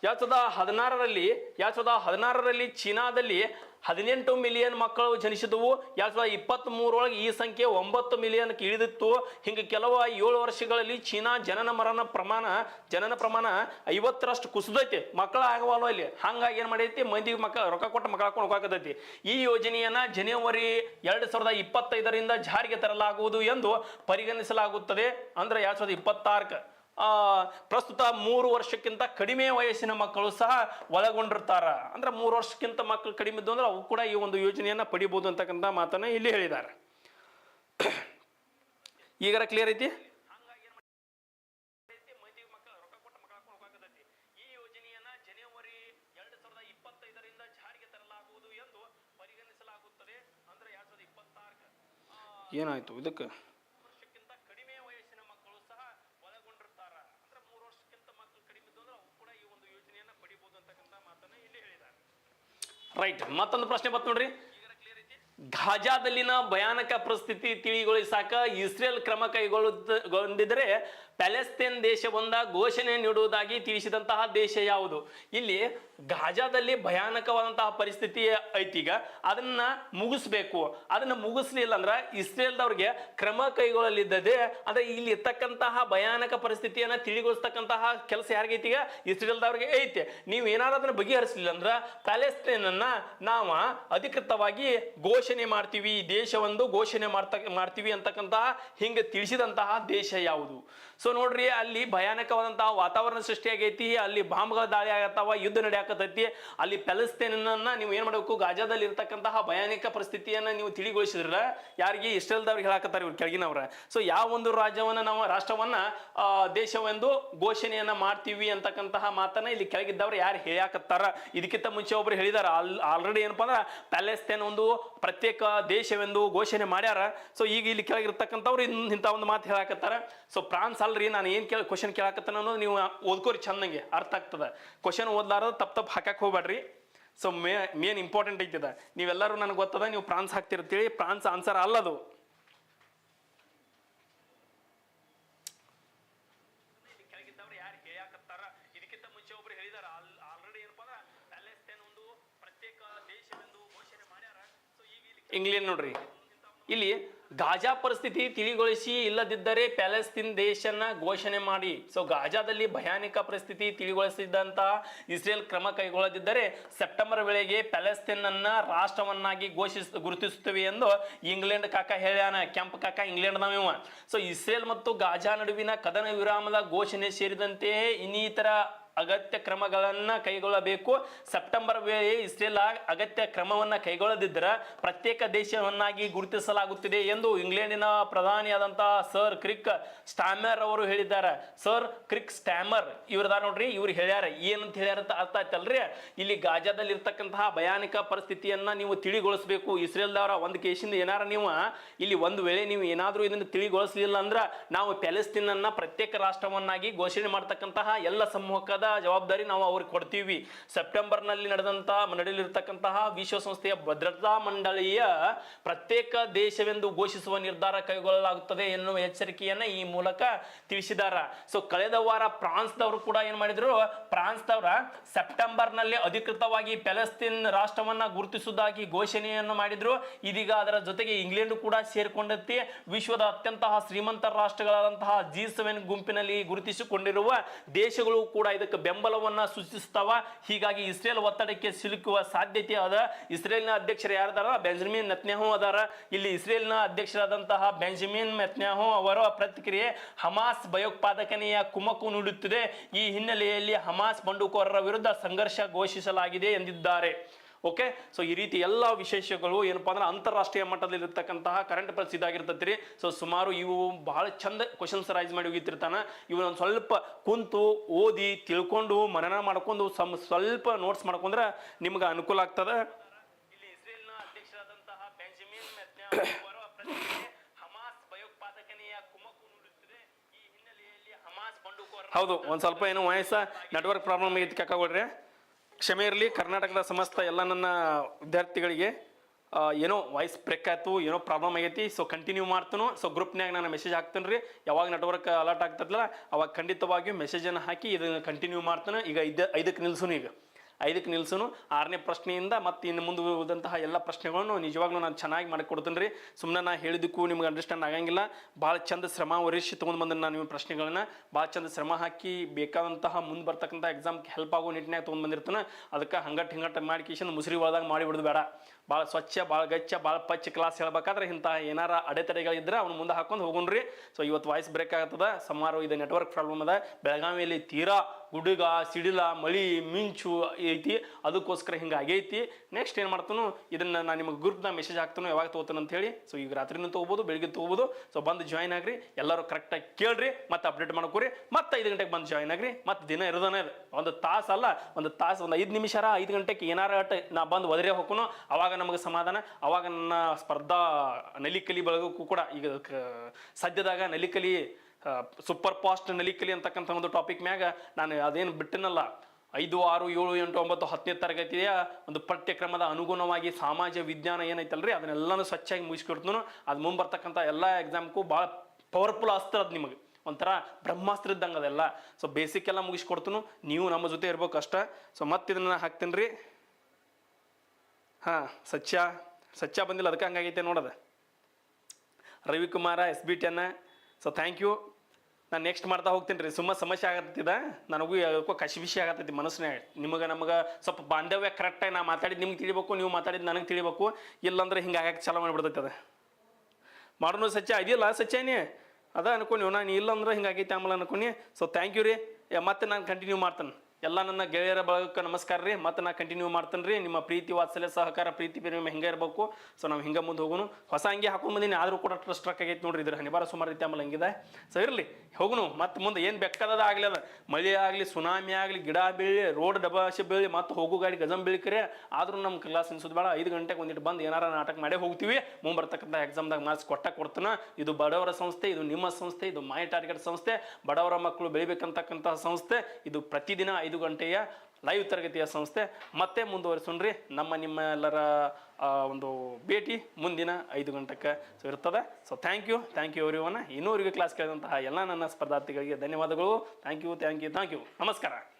ಎರಡ್ ಸಾವಿರದ ಹದಿನಾರರಲ್ಲಿ ಎರಡ್ ಸಾವಿರದ ಹದಿನಾರರಲ್ಲಿ ಚೀನಾದಲ್ಲಿ ಹದಿನೆಂಟು ಮಿಲಿಯನ್ ಮಕ್ಕಳು ಜನಿಸಿದವು. ಎರಡ್ ಸಾವಿರದ ಇಪ್ಪತ್ತ್ ಮೂರೊಳಗೆ ಈ ಸಂಖ್ಯೆ ಒಂಬತ್ತು ಮಿಲಿಯನ್ಗೆ ಇಳಿದಿತ್ತು. ಹಿಂಗೆ ಕೆಲವು ಏಳು ವರ್ಷಗಳಲ್ಲಿ ಚೀನಾ ಜನನ ಮರಣ ಪ್ರಮಾಣ, ಜನನ ಪ್ರಮಾಣ ಐವತ್ತರಷ್ಟು ಕುಸಿದೈತಿ. ಮಕ್ಕಳ ಆಗವಲ್ವ ಅಲ್ಲಿ ಹಂಗಾಗಿ ಏನು ಮಾಡೈತಿ? ಮಂದಿಗೆ ಮಕ್ಕಳ ರೊಕ್ಕ ಕೊಟ್ಟು ಮಕ್ಕಳ ಹಾಕೊಂಡು ಹೋಗಾಕತೈತಿ ಈ ಯೋಜನೆಯನ್ನು ಜನವರಿ ಎರಡು ಸಾವಿರದ ಇಪ್ಪತ್ತೈದರಿಂದ ಜಾರಿಗೆ ತರಲಾಗುವುದು ಎಂದು ಪರಿಗಣಿಸಲಾಗುತ್ತದೆ. ಅಂದ್ರೆ ಎರಡು ಸಾವಿರದ ಇಪ್ಪತ್ತಾರಕ್ಕೆ. ಪ್ರಸ್ತುತ ಮೂರು ವರ್ಷಕ್ಕಿಂತ ಕಡಿಮೆ ವಯಸ್ಸಿನ ಮಕ್ಕಳು ಸಹ ಒಳಗೊಂಡಿರ್ತಾರ. ಅಂದ್ರೆ ಮೂರು ವರ್ಷಕ್ಕಿಂತ ಮಕ್ಕಳು ಕಡಿಮೆ ಇದ್ದು ಅಂದ್ರೆ ಅವು ಕೂಡ ಈ ಒಂದು ಯೋಜನೆಯನ್ನ ಪಡಿಬಹುದು ಅಂತಕ್ಕಂಥ ಮಾತನ್ನು ಇಲ್ಲಿ ಹೇಳಿದ್ದಾರೆ. ಈಗಾರ ಕ್ಲಿಯರ್ ಐತಿ? ಈ ಯೋಜನೆಯನ್ನ ಜನವರಿ ಎರಡು ಸಾವಿರದ ಇಪ್ಪತ್ತೈದರಿಂದ ಜಾರಿಗೆ ತರಲಾಗುವುದು ಎಂದು ಪರಿಗಣಿಸಲಾಗುತ್ತದೆ ಅಂದ್ರೆ ಎರಡ್ ಸಾವಿರದ ಇಪ್ಪತ್ತಾರಕ್ಕೆ ಏನಾಯ್ತು ಇದಕ್ಕೆ ವರ್ಷಕ್ಕಿಂತ ಕಡಿಮೆ ವಯಸ್ಸಿನ ಮಕ್ಕಳು ಸಹ ಒಳಗೊಂಡಿರ್ತಾರ ಅಂದ್ರೆ ಮೂರು ವರ್ಷಕ್ಕಿಂತ ಮಕ್ಕಳು ಕಡಿಮೆ ಇದ್ದು ಅಂದ್ರೆ ಅವು ಕೂಡ ಈ ಒಂದು ಯೋಜನೆಯನ್ನ ಪಡಿಬಹುದು ಅಂತಕ್ಕಂಥ ಮಾತನ್ನ ಇಲ್ಲಿ ಹೇಳಿದ್ದಾರೆ ರೈಟ್ ಮತ್ತೊಂದು ಪ್ರಶ್ನೆ ಬಂತು ನೋಡ್ರಿ. ಗಾಜಾದಲ್ಲಿನ ಭಯಾನಕ ಪರಿಸ್ಥಿತಿ ತಿಳಿಗೊಳಿಸಾಕ ಇಸ್ರೇಲ್ ಕ್ರಮ ಕೈಗೊಳ್ಳುತ್ತಿದ್ದರೆ ಪ್ಯಾಲೆಸ್ತೇನ್ ದೇಶವೊಂದ ಘೋಷಣೆ ನೀಡುವುದಾಗಿ ತಿಳಿಸಿದಂತಹ ದೇಶ ಯಾವುದು? ಇಲ್ಲಿ ಗಾಜಾದಲ್ಲಿ ಭಯಾನಕವಾದಂತಹ ಪರಿಸ್ಥಿತಿ ಐತಿ ಈಗ. ಅದನ್ನ ಮುಗಿಸ್ಬೇಕು. ಅದನ್ನ ಮುಗಿಸ್ಲಿಲ್ಲ ಅಂದ್ರೆ ಇಸ್ರೇಲ್ದವ್ರಿಗೆ ಕ್ರಮ ಕೈಗೊಳ್ಳಲಿದ್ದದೆ, ಅಂದ್ರೆ ಇಲ್ಲಿ ಇರ್ತಕ್ಕಂತಹ ಭಯಾನಕ ಪರಿಸ್ಥಿತಿಯನ್ನ ತಿಳಿಗೊಳಿಸ್ತಕ್ಕಂತಹ ಕೆಲಸ ಯಾರಿಗೈತಿ ಈಗ? ಇಸ್ರೇಲ್ದವ್ರಿಗೆ ಐತೆ. ನೀವು ಏನಾದ್ರು ಅದನ್ನ ಬಗೆಹರಿಸಲಿಲ್ಲ ಅಂದ್ರೆ ಅನ್ನ ನಾವು ಅಧಿಕೃತವಾಗಿ ಘೋಷಣೆ ಮಾಡ್ತೀವಿ. ಈ ದೇಶವೊಂದು ಘೋಷಣೆ ಮಾಡ್ತ, ಮಾಡ್ತೀವಿ ಅಂತಕ್ಕಂತಹ ಹಿಂಗೆ ತಿಳಿಸಿದಂತಹ ದೇಶ ಯಾವುದು? ಸೊ ನೋಡ್ರಿ, ಅಲ್ಲಿ ಭಯಾನಕವಾದಂತಹ ವಾತಾವರಣ ಸೃಷ್ಟಿಯಾಗೈತಿ ಅಲ್ಲಿ ಬಾಂಬ್ಗಳ ದಾಳಿ ಆಗತ್ತಾವ, ಯುದ್ಧ ನಡೆಯಾಕತೈತಿ ಅಲ್ಲಿ ಪ್ಯಾಲೆಸ್ತೇನನ್ನ ನೀವು ಏನ್ ಮಾಡಬೇಕು, ಗಾಜಾದಲ್ಲಿ ಇರತಕ್ಕಂತಹ ಭಯಾನಕ ಪರಿಸ್ಥಿತಿಯನ್ನ ನೀವು ತಿಳಿಗೊಳಿಸಿದ್ರ ಯಾರಿಗೆ ಇಸ್ರೇಲ್ದವ್ರಿಗೆ ಹೇಳಾಕತ್ತಾರ ಇವ್ರು ಕೆಳಗಿನವ್ರ. ಸೊ ಯಾವ ಒಂದು ರಾಜ್ಯವನ್ನ ನಾವು, ರಾಷ್ಟ್ರವನ್ನ ದೇಶವೆಂದು ಘೋಷಣೆಯನ್ನ ಮಾಡ್ತೀವಿ ಅಂತಕ್ಕಂತಹ ಮಾತನ್ನ ಇಲ್ಲಿ ಕೆಳಗಿದ್ದವ್ರು ಯಾರು ಹೇಳಾಕತ್ತಾರ ಇದಕ್ಕಿಂತ ಮುಂಚೆ ಒಬ್ರು ಹೇಳಿದಾರ, ಆಲ್, ಆಲ್ರೆಡಿ ಏನಪ್ಪಾ ಅಂದ್ರೆ, ಪ್ಯಾಲೆಸ್ತೇನ್ ಒಂದು ಪ್ರತ್ಯೇಕ ದೇಶವೆಂದು ಘೋಷಣೆ ಮಾಡ್ಯಾರ. ಸೊ ಈಗ ಇಲ್ಲಿ ಕೆಳಗಿರ್ತಕ್ಕಂಥವ್ರು ಇಂಥ ಒಂದು ಮಾತು ಹೇಳಾಕತ್ತಾರ. ಸೊ ಫ್ರಾನ್ಸ್ ಅಲ್ರಿ ನಾನು ಏನು ಕೇಳಿ ಕ್ವಶನ್ ಕೇಳಾಕತ್ತನ ಅನ್ನೋದು ನೀವು ಓದ್ಕೋರಿ ಚಂದಂಗೆ ಅರ್ಥ ಆಗ್ತದ. ಕ್ವಶನ್ ಓದ್ಲಾರ ತಪ್ಪು ತಪ್ಪು ಹಾಕಕ್ಕೆ ಹೋಗ್ಬೇಡ್ರಿ ಸೊ ಮೇ ಮೇನ್ ಇಂಪಾರ್ಟೆಂಟ್ ಐತಿದ. ನೀವೆಲ್ಲರೂ ನನಗೆ ಗೊತ್ತದ ನೀವು ಪ್ರಾನ್ಸ್ ಹಾಕ್ತಿರ್ತೀವಿ ಪ್ರಾನ್ಸ್ ಆನ್ಸರ್ ಅಲ್ಲದು. ಇಂಗ್ಲೇನ್ ನೋಡ್ರಿ. ಇಲ್ಲಿ ಗಾಜಾ ಪರಿಸ್ಥಿತಿ ತಿಳಿಗೊಳಿಸಿ ಇಲ್ಲದಿದ್ದರೆ ಪ್ಯಾಲೆಸ್ತೀನ್ ದೇಶನ ಘೋಷಣೆ ಮಾಡಿ. ಸೊ ಗಾಜಾದಲ್ಲಿ ಭಯಾನಕ ಪರಿಸ್ಥಿತಿ ತಿಳಿಗೊಳಿಸಿದಂತ ಇಸ್ರೇಲ್ ಕ್ರಮ ಕೈಗೊಳ್ಳದಿದ್ದರೆ ಸೆಪ್ಟೆಂಬರ್ ವೇಳೆಗೆ ಪ್ಯಾಲೆಸ್ತೀನ್ ಅನ್ನ ರಾಷ್ಟ್ರವನ್ನಾಗಿ ಘೋಷಿಸ್, ಗುರುತಿಸುತ್ತೇವೆ ಎಂದು ಇಂಗ್ಲೆಂಡ್ ಕಾಕ ಹೇಳ್ಯಾನ, ಕೆಂಪ್ ಕಾಕ ಇಂಗ್ಲೆಂಡ್ ಇವ ಸೊ ಇಸ್ರೇಲ್ ಮತ್ತು ಗಾಜಾ ನಡುವಿನ ಕದನ ವಿರಾಮದ ಘೋಷಣೆ ಸೇರಿದಂತೆ ಇನ್ನಿತರ ಅಗತ್ಯ ಕ್ರಮಗಳನ್ನು ಕೈಗೊಳ್ಳಬೇಕು. ಸೆಪ್ಟೆಂಬರ್ ವೇಳೆ ಇಸ್ರೇಲ್ ಅಗತ್ಯ ಕ್ರಮವನ್ನು ಕೈಗೊಳ್ಳದಿದ್ದರೆ ಪ್ರತ್ಯೇಕ ದೇಶವನ್ನಾಗಿ ಗುರುತಿಸಲಾಗುತ್ತಿದೆ ಎಂದು ಇಂಗ್ಲೆಂಡಿನ ಪ್ರಧಾನಿಯಾದಂತಹ ಸರ್ ಕ್ರಿಕ್ ಸ್ಟಾಮರ್ ಅವರು ಹೇಳಿದ್ದಾರೆ. ಸರ್ ಕ್ರಿಕ್ ಸ್ಟ್ಯಾಮರ್ ಇವ್ರದ ನೋಡ್ರಿ, ಇವ್ರು ಹೇಳ್ಯಾರ ಏನಂತ ಹೇಳ್ಯಾರ ಅಂತ ಅರ್ಥ ಆಯ್ತಲ್ರಿ? ಇಲ್ಲಿ ಗಾಜಾದಲ್ಲಿ ಇರ್ತಕ್ಕಂತಹ ಭಯಾನಕ ಪರಿಸ್ಥಿತಿಯನ್ನ ನೀವು ತಿಳಿಗೊಳಿಸಬೇಕು. ಇಸ್ರೇಲ್ದವರ ಒಂದು ಕೇಸಿಂದ ಏನಾರ ನೀವು, ಇಲ್ಲಿ ಒಂದು ವೇಳೆ ನೀವು ಏನಾದರೂ ಇದನ್ನು ತಿಳಿಗೊಳಿಸಲಿಲ್ಲ ಅಂದ್ರೆ ನಾವು ಪ್ಯಾಲೆಸ್ತೀನ್ ಅನ್ನ ಪ್ರತ್ಯೇಕ ರಾಷ್ಟ್ರವನ್ನಾಗಿ ಘೋಷಣೆ ಮಾಡ್ತಕ್ಕಂತಹ ಎಲ್ಲ ಜವಾಬ್ದಾರಿ ನಾವು ಅವ್ರಿಗೆ ಕೊಡ್ತೀವಿ. ಸೆಪ್ಟೆಂಬರ್ನಲ್ಲಿ ನಡೆದಂತ, ನಡೆಯಲಿರ್ತಕ್ಕಂತಹ ವಿಶ್ವಸಂಸ್ಥೆಯ ಭದ್ರತಾ ಮಂಡಳಿಯ ಪ್ರತ್ಯೇಕ ದೇಶವೆಂದು ಘೋಷಿಸುವ ನಿರ್ಧಾರ ಕೈಗೊಳ್ಳಲಾಗುತ್ತದೆ ಎನ್ನುವ ಎಚ್ಚರಿಕೆಯನ್ನ ಈ ಮೂಲಕ ತಿಳಿಸಿದಾರ. ಸೊ ಕಳೆದ ವಾರ ಫ್ರಾನ್ಸ್ದವರು ಕೂಡ ಏನ್ ಮಾಡಿದ್ರು? ಫ್ರಾನ್ಸ್ದವರ ಸೆಪ್ಟೆಂಬರ್ನಲ್ಲಿ ಅಧಿಕೃತವಾಗಿ ಪ್ಯಾಲೆಸ್ತೀನ್ ರಾಷ್ಟ್ರವನ್ನ ಗುರುತಿಸುವುದಾಗಿ ಘೋಷಣೆಯನ್ನು ಮಾಡಿದ್ರು. ಇದೀಗ ಅದರ ಜೊತೆಗೆ ಇಂಗ್ಲೆಂಡ್ ಕೂಡ ಸೇರಿಕೊಂಡಂತೆ ವಿಶ್ವದ ಅತ್ಯಂತ ಶ್ರೀಮಂತ ರಾಷ್ಟ್ರಗಳಾದಂತಹ ಜಿ ಸೆವೆನ್ ಗುಂಪಿನಲ್ಲಿ ಗುರುತಿಸಿಕೊಂಡಿರುವ ದೇಶಗಳು ಕೂಡ ಇದಕ್ಕೆ ಇದಕ್ಕೆ ಬೆಂಬಲವನ್ನ ಸೂಚಿಸ್ತಾವ ಹೀಗಾಗಿ ಇಸ್ರೇಲ್ ಒತ್ತಡಕ್ಕೆ ಸಿಲುಕುವ ಸಾಧ್ಯತೆ ಅದ. ಇಸ್ರೇಲ್ನ ಅಧ್ಯಕ್ಷರು ಯಾರದಾರ? ಬೆಂಜಮಿನ್ ನೆತ್ನ್ಯಾಹು ಅದಾರ. ಇಲ್ಲಿ ಇಸ್ರೇಲ್ನ ಅಧ್ಯಕ್ಷರಾದಂತಹ ಬೆಂಜಮಿನ್ ನೆತ್ನ್ಯಾಹು ಅವರ ಪ್ರತಿಕ್ರಿಯೆ ಹಮಾಸ್ ಭಯೋತ್ಪಾದಕನೆಯ ಕುಮಕು ನೀಡುತ್ತಿದೆ. ಈ ಹಿನ್ನೆಲೆಯಲ್ಲಿ ಹಮಾಸ್ ಬಂಡುಕೋರರ ವಿರುದ್ಧ ಸಂಘರ್ಷ ಘೋಷಿಸಲಾಗಿದೆ ಎಂದಿದ್ದಾರೆ. ಓಕೆ ಸೊ ಈ ರೀತಿ ಎಲ್ಲ ವಿಶೇಷಗಳು ಏನಪ್ಪಾ ಅಂದ್ರೆ ಅಂತಾರಾಷ್ಟ್ರೀಯ ಮಟ್ಟದಲ್ಲಿ ಇರತಕ್ಕಂತಹ ಕರೆಂಟ್ ಅಫೇರ್ಸ್ ಇದಾಗಿರ್ತೈತಿ ರೀ ಸೊ ಸುಮಾರು ಇವು ಬಹಳ ಚಂದ ಕ್ವಶನ್ಸ್ ರೈಸ್ ಮಾಡಿ ಹೋಗಿತಿರ್ತಾನ ಇವನ್ನ ಒಂದು ಸ್ವಲ್ಪ ಕುಂತು ಓದಿ ತಿಳ್ಕೊಂಡು ಮನನ ಮಾಡ್ಕೊಂಡು ಸಮ್ ಸ್ವಲ್ಪ ನೋಟ್ಸ್ ಮಾಡ್ಕೊಂಡ್ರೆ ನಿಮ್ಗೆ ಅನುಕೂಲ ಆಗ್ತದ. ಹೌದು ಒಂದ್ ಸ್ವಲ್ಪ ಏನು ವಯಸ್ಸ ನೆಟ್ವರ್ಕ್ ಪ್ರಾಬ್ಲಮ್ ಆಗೈತಿ ಕಾಕಾಗೊಳ್ರಿ ಕ್ಷಮೆ ಇರಲಿ, ಕರ್ನಾಟಕದ ಸಮಸ್ತ ಎಲ್ಲ ನನ್ನ ವಿದ್ಯಾರ್ಥಿಗಳಿಗೆ ಏನೋ ವಾಯ್ಸ್ ಬ್ರೇಕ್ ಆಯಿತು, ಏನೋ ಪ್ರಾಬ್ಲಮ್ ಆಗೈತಿ ಸೊ ಕಂಟಿನ್ಯೂ ಮಾಡ್ತನು. ಸೊ ಗ್ರೂಪ್ನಾಗ ನಾನು ಮೆಸೇಜ್ ಹಾಕ್ತೇನೆ ರೀ. ಯಾವಾಗ ನೆಟ್ವರ್ಕ್ ಅಲರ್ಟ್ ಆಗ್ತದಲ್ಲ ಅವಾಗ ಖಂಡಿತವಾಗಿಯೂ ಮೆಸೇಜನ್ನು ಹಾಕಿ ಇದನ್ನು ಕಂಟಿನ್ಯೂ ಮಾಡ್ತಾನೆ. ಈಗ ಐದು, ಐದಕ್ಕೆ ನಿಲ್ಸೋನು ಈಗ. ಐದಕ್ಕೆ ನಿಲ್ಸನು, ಆರನೇ ಪ್ರಶ್ನೆಯಿಂದ ಮತ್ತೆ ಇನ್ನು ಮುಂದೆ ಹೋದಂತಹ ಎಲ್ಲ ಪ್ರಶ್ನೆಗಳನ್ನು ನಿಜವಾಗ್ಲೂ ನಾನು ಚೆನ್ನಾಗಿ ಮಾಡಿಕೊಡ್ತೀನಿ ರೀ. ಸುಮ್ಮನೆ ನಾ ಹೇಳಿದಕ್ಕೂ ನಿಮ್ಗೆ ಅಂಡರ್ಸ್ಟ್ಯಾಂಡ್ ಆಗಂಗಿಲ್ಲ. ಭಾಳ ಚಂದ ಶ್ರಮ ವರಿಸಿ ತೊಗೊಂಡು ಬಂದ್ರೆ ನಾನು ನಿಮ್ಮ ಪ್ರಶ್ನೆಗಳನ್ನ. ಭಾಳ ಚಂದ ಶ್ರಮ ಹಾಕಿ ಬೇಕಾದಂತಹ ಮುಂದೆ ಬರ್ತಕ್ಕಂಥ ಎಕ್ಸಾಮ್ಗೆ ಹೆಲ್ಪ್ ಆಗೋ ನಿಟ್ಟಿನಾಗ ತೊಗೊಂಡು ಬಂದಿರ್ತಾನೆ. ಅದಕ್ಕೆ ಹಂಗಟ್ ಹಿಂಗಟ್ ಮಾಡಿ, ಕಿಶನ್ ಮುಸ್ರಿ ಒಳದಾಗ ಮಾಡಿ ಬಿಡೋದು ಬೇಡ. ಭಾಳ ಸ್ವಚ್ಛ ಭಾಳ ಗಚ್ಚ ಭಾಳ ಪಚ್ಚ ಕ್ಲಾಸ್ ಹೇಳ್ಬೇಕಾದ್ರೆ ಇಂಥ ಏನಾರ ಅಡೆತಡೆಗಳಿದ್ರೆ ಅವ್ನು ಮುಂದೆ ಹಾಕೊಂಡು ಹೋಗುನ್ರಿ ಸೊ ಇವತ್ತು ವಾಯ್ಸ್ ಬ್ರೇಕ್ ಆಗ್ತದ. ಸುಮಾರು ಇದು ನೆಟ್ವರ್ಕ್ ಪ್ರಾಬ್ಲಮ್ ಅದ. ಬೆಳಗಾವಿಯಲ್ಲಿ ತೀರಾ ಗುಡುಗ, ಸಿಡಿಲ, ಮಳಿ, ಮಿಂಚು ಐತಿ. ಅದಕ್ಕೋಸ್ಕರ ಹಿಂಗೆ ಆಗೈತಿ. ನೆಕ್ಸ್ಟ್ ಏನು ಮಾಡ್ತಾನು? ಇದನ್ನು ನಾನು ನಿಮಗೆ ಗ್ರೂಪ್ನ ಮೆಸೇಜ್ ಹಾಕ್ತಾನು, ಯಾವಾಗ ತೊಗೋತಾನೆ ಅಂತ ಹೇಳಿ ಸೊ ಈಗ ರಾತ್ರಿನೂ ತೊಗೋಬೋದು ಬೆಳಿಗ್ಗೆ ತೊಗೋಬೋದು. ಸೊ ಬಂದು ಜಾಯ್ನ್ ಆಗ್ರಿ. ಎಲ್ಲರೂ ಕರೆಕ್ಟಾಗಿ ಕೇಳ್ರಿ, ಮತ್ತೆ ಅಪ್ಡೇಟ್ ಮಾಡ್ಕೊರಿ. ಮತ್ತೆ ಐದು ಗಂಟೆಗೆ ಬಂದು ಜಾಯ್ನ್ ಆಗ್ರಿ. ಮತ್ತೆ ದಿನ ಇರೋದನೇ ಒಂದು ತಾಸು ಅಲ್ಲ, ಒಂದು ತಾಸು, ಒಂದು ಐದು ನಿಮಿಷ ಐದು ಗಂಟೆಗೆ ಏನಾರ ನಾ ಬಂದು ಒದರೇ ಹೋಗ್ಕೊನು ಅವಾಗ ನಮಗೆ ಸಮಾಧಾನ. ಅವಾಗ ನನ್ನ ಸ್ಪರ್ಧಾ ನಲಿಕಲಿ ಬಳಗಕ್ಕೂ ಕೂಡ ಈಗ ಸದ್ಯದಾಗ ನಲಿಕಲಿ ಸೂಪರ್ ಫಾಸ್ಟ್ ನಲಿಕಲಿ ಅಂತಕ್ಕಂಥ ಒಂದು ಟಾಪಿಕ್ ಮ್ಯಾಗ ನಾನು ಅದೇನು ಬಿಟ್ಟನಲ್ಲ. ಐದು, ಆರು, ಏಳು, ಎಂಟು, ಒಂಬತ್ತು, ಹತ್ತನೇ ತರಗತಿಯ ಒಂದು ಪಠ್ಯಕ್ರಮದ ಅನುಗುಣವಾಗಿ ಸಮಾಜ, ವಿಜ್ಞಾನ ಏನೈತಲ್ರಿ? ಅದನ್ನೆಲ್ಲನೂ ಸ್ವಚ್ಛಾಗಿ ಮುಗಿಸ್ಕೊಡ್ತನು, ಅದು ಮುಂಬರ್ತಕ್ಕಂಥ ಎಲ್ಲ ಎಕ್ಸಾಮ್ಗೂ ಭಾಳ ಪವರ್ಫುಲ್ ಅಸ್ತ್ರ ಅದು ನಿಮಗೆ. ಒಂಥರ ಬ್ರಹ್ಮಾಸ್ತ್ರ ಇದ್ದಂಗೆ ಅದೆಲ್ಲ. ಸೊ ಬೇಸಿಕ್ ಎಲ್ಲ ಮುಗಿಸ್ಕೊಡ್ತನು, ನೀವು ನಮ್ಮ ಜೊತೆ ಇರ್ಬೇಕು ಅಷ್ಟ. ಸೊ ಮತ್ತೆ ಇದನ್ನ ಹಾಕ್ತೀನಿ ರೀ. ಹಾಂ ಸತ್ಯ ಸತ್ಯ ಬಂದಿಲ್ಲ, ಅದಕ್ಕೆ ಹಂಗಾಗೈತೆ ನೋಡೋದು. ರವಿಕುಮಾರ ಎಸ್ ಬಿ ಟೆನ್ನ ಸೊ ಥ್ಯಾಂಕ್ ಯು ನಾನು ನೆಕ್ಸ್ಟ್ ಮಾಡ್ತಾ ಹೋಗ್ತೀನಿ ರೀ ಸುಮ್ಮ ಸಮಸ್ಯೆ ಆಗತ್ತಿದ ನನಗೂ ಯಾಕೋ ಕಸಿಬಿಸಿ ಆಗತ್ತೈತಿ ಮನಸ್ಸಿನಾಗ ನಿಮಗೆ ನಮಗೆ ಸ್ವಲ್ಪ ಬಾಂಧವ್ಯ ಕರೆಕ್ಟಾಗಿ ನಾ ಮಾತಾಡಿದ್ದು ನಿಮ್ಗೆ ತಿಳಿಬೇಕು, ನೀವು ಮಾತಾಡಿದ್ದು ನನಗೆ ತಿಳಿಬೇಕು. ಇಲ್ಲಾಂದ್ರೆ ಹಿಂಗೆ ಆಗಕ್ಕೆ ಚಾಲ ಮಾಡಿಬಿಡ್ತೈತೆ ಅದು. ಮಾಡೋನು ಸಚ್ಚ ಇದೆಯಲ್ಲ ಸತ್ಯನೇ. ಅದ ಅನ್ಕೊಂಡು ನಾನು ಇಲ್ಲಾಂದ್ರೆ ಹಿಂಗಾಗೈತೆ ಆಮೇಲೆ ಅನ್ಕೊನಿ ಸೊ ಥ್ಯಾಂಕ್ ಯು ರೀ. ಮತ್ತೆ ನಾನು ಕಂಟಿನ್ಯೂ ಮಾಡ್ತೇನೆ. ಎಲ್ಲ ನನ್ನ ಗೆಳೆಯರ ಬಳಗಕ್ಕೆ ನಮಸ್ಕಾರ ರೀ. ಮತ್ತೆ ನಾ ಕಂಟಿನ್ಯೂ ಮಾಡ್ತೇನೆ ರೀ ನಿಮ್ಮ ಪ್ರೀತಿ, ವಾತ್ಸಲ್ಯ, ಸಹಕಾರ, ಪ್ರೀತಿ ಪ್ರೇಮ ಹೆಂಗೆ ಇರಬೇಕು. ಸೊ ನಾವು ಹಿಂಗೆ ಮುಂದೆ ಹೋಗೋನು ಹೊಸ ಅಂಗಿ ಹಾಕೊಂಡು ಬಂದಿನಿ. ಆದರೂ ಕೂಡ ಸ್ಟ್ರಕ್ ಆಗೈತೆ ನೋಡ್ರಿ. ಇದ್ರ ಹನಿವಾರ ಸುಮಾರು ರೀತಿ ಆಮೇಲೆ ಹಂಗಿದೆ. ಸೊ ಇರಲಿ. ಹೋಗುನು ಮತ್ತೆ ಮುಂದೆ ಏನು ಬೆಕ್ಕದ ಆಗಲಿ ಅದ. ಮಳೆ ಆಗಲಿ ಸುನಾಮಿ ಆಗಲಿ, ಗಿಡ ಬೀಳಿ ರೋಡ್ ಡಬಾಶೆ ಬೀಳಿ, ಮತ್ತೆ ಹೋಗು ಗಾಡಿ ಗಜಂ ಬೀಳ್ಕರೆ. ಆದರೂ ನಮ್ಮ ಕ್ಲಾಸ್ ಅನ್ಸೋದು ಬೇಡ. ಐದು ಗಂಟೆಗೆ ಒಂದಿಟ್ಟು ಬಂದು ಏನಾರ ನಾಟಕ ಮಾಡೇ ಹೋಗ್ತೀವಿ. ಮುಂದೆ ಬರ್ತಕ್ಕಂಥ ಎಕ್ಸಾಮ್ದಾಗ ಮಾರ್ಕ್ಸ್ ಕೊಟ್ಟ ಕೊಡ್ತಾನೆ. ಇದು ಬಡವರ ಸಂಸ್ಥೆ, ಇದು ನಿಮ್ಮ ಸಂಸ್ಥೆ, ಇದು ಮೈ ಟಾರ್ಗೆಟ್ ಸಂಸ್ಥೆ. ಬಡವರ ಮಕ್ಕಳು ಬೆಳಿಬೇಕಂತಕ್ಕಂತಹ ಸಂಸ್ಥೆ. ಇದು ಪ್ರತಿದಿನ ಐದು ಗಂಟೆಯ ಲೈವ್ ತರಗತಿಯ ಸಂಸ್ಥೆ. ಮತ್ತೆ ಮುಂದುವರಿಸೋಣ್ರಿ. ನಮ್ಮ ನಿಮ್ಮ ಎಲ್ಲರ ಒಂದು ಭೇಟಿ ಮುಂದಿನ ಐದು ಗಂಟೆಗೆ ಸೊ ಇರ್ತದೆ so thank you thank you everyone ಇನ್ನೂವರೆಗೆ class ಕೇಳಿದಂತಹ ಎಲ್ಲ ನನ್ನ ಸ್ಪರ್ಧಾರ್ಥಿಗಳಿಗೆ ಧನ್ಯವಾದಗಳು. Thank you thank you thank you ನಮಸ್ಕಾರ.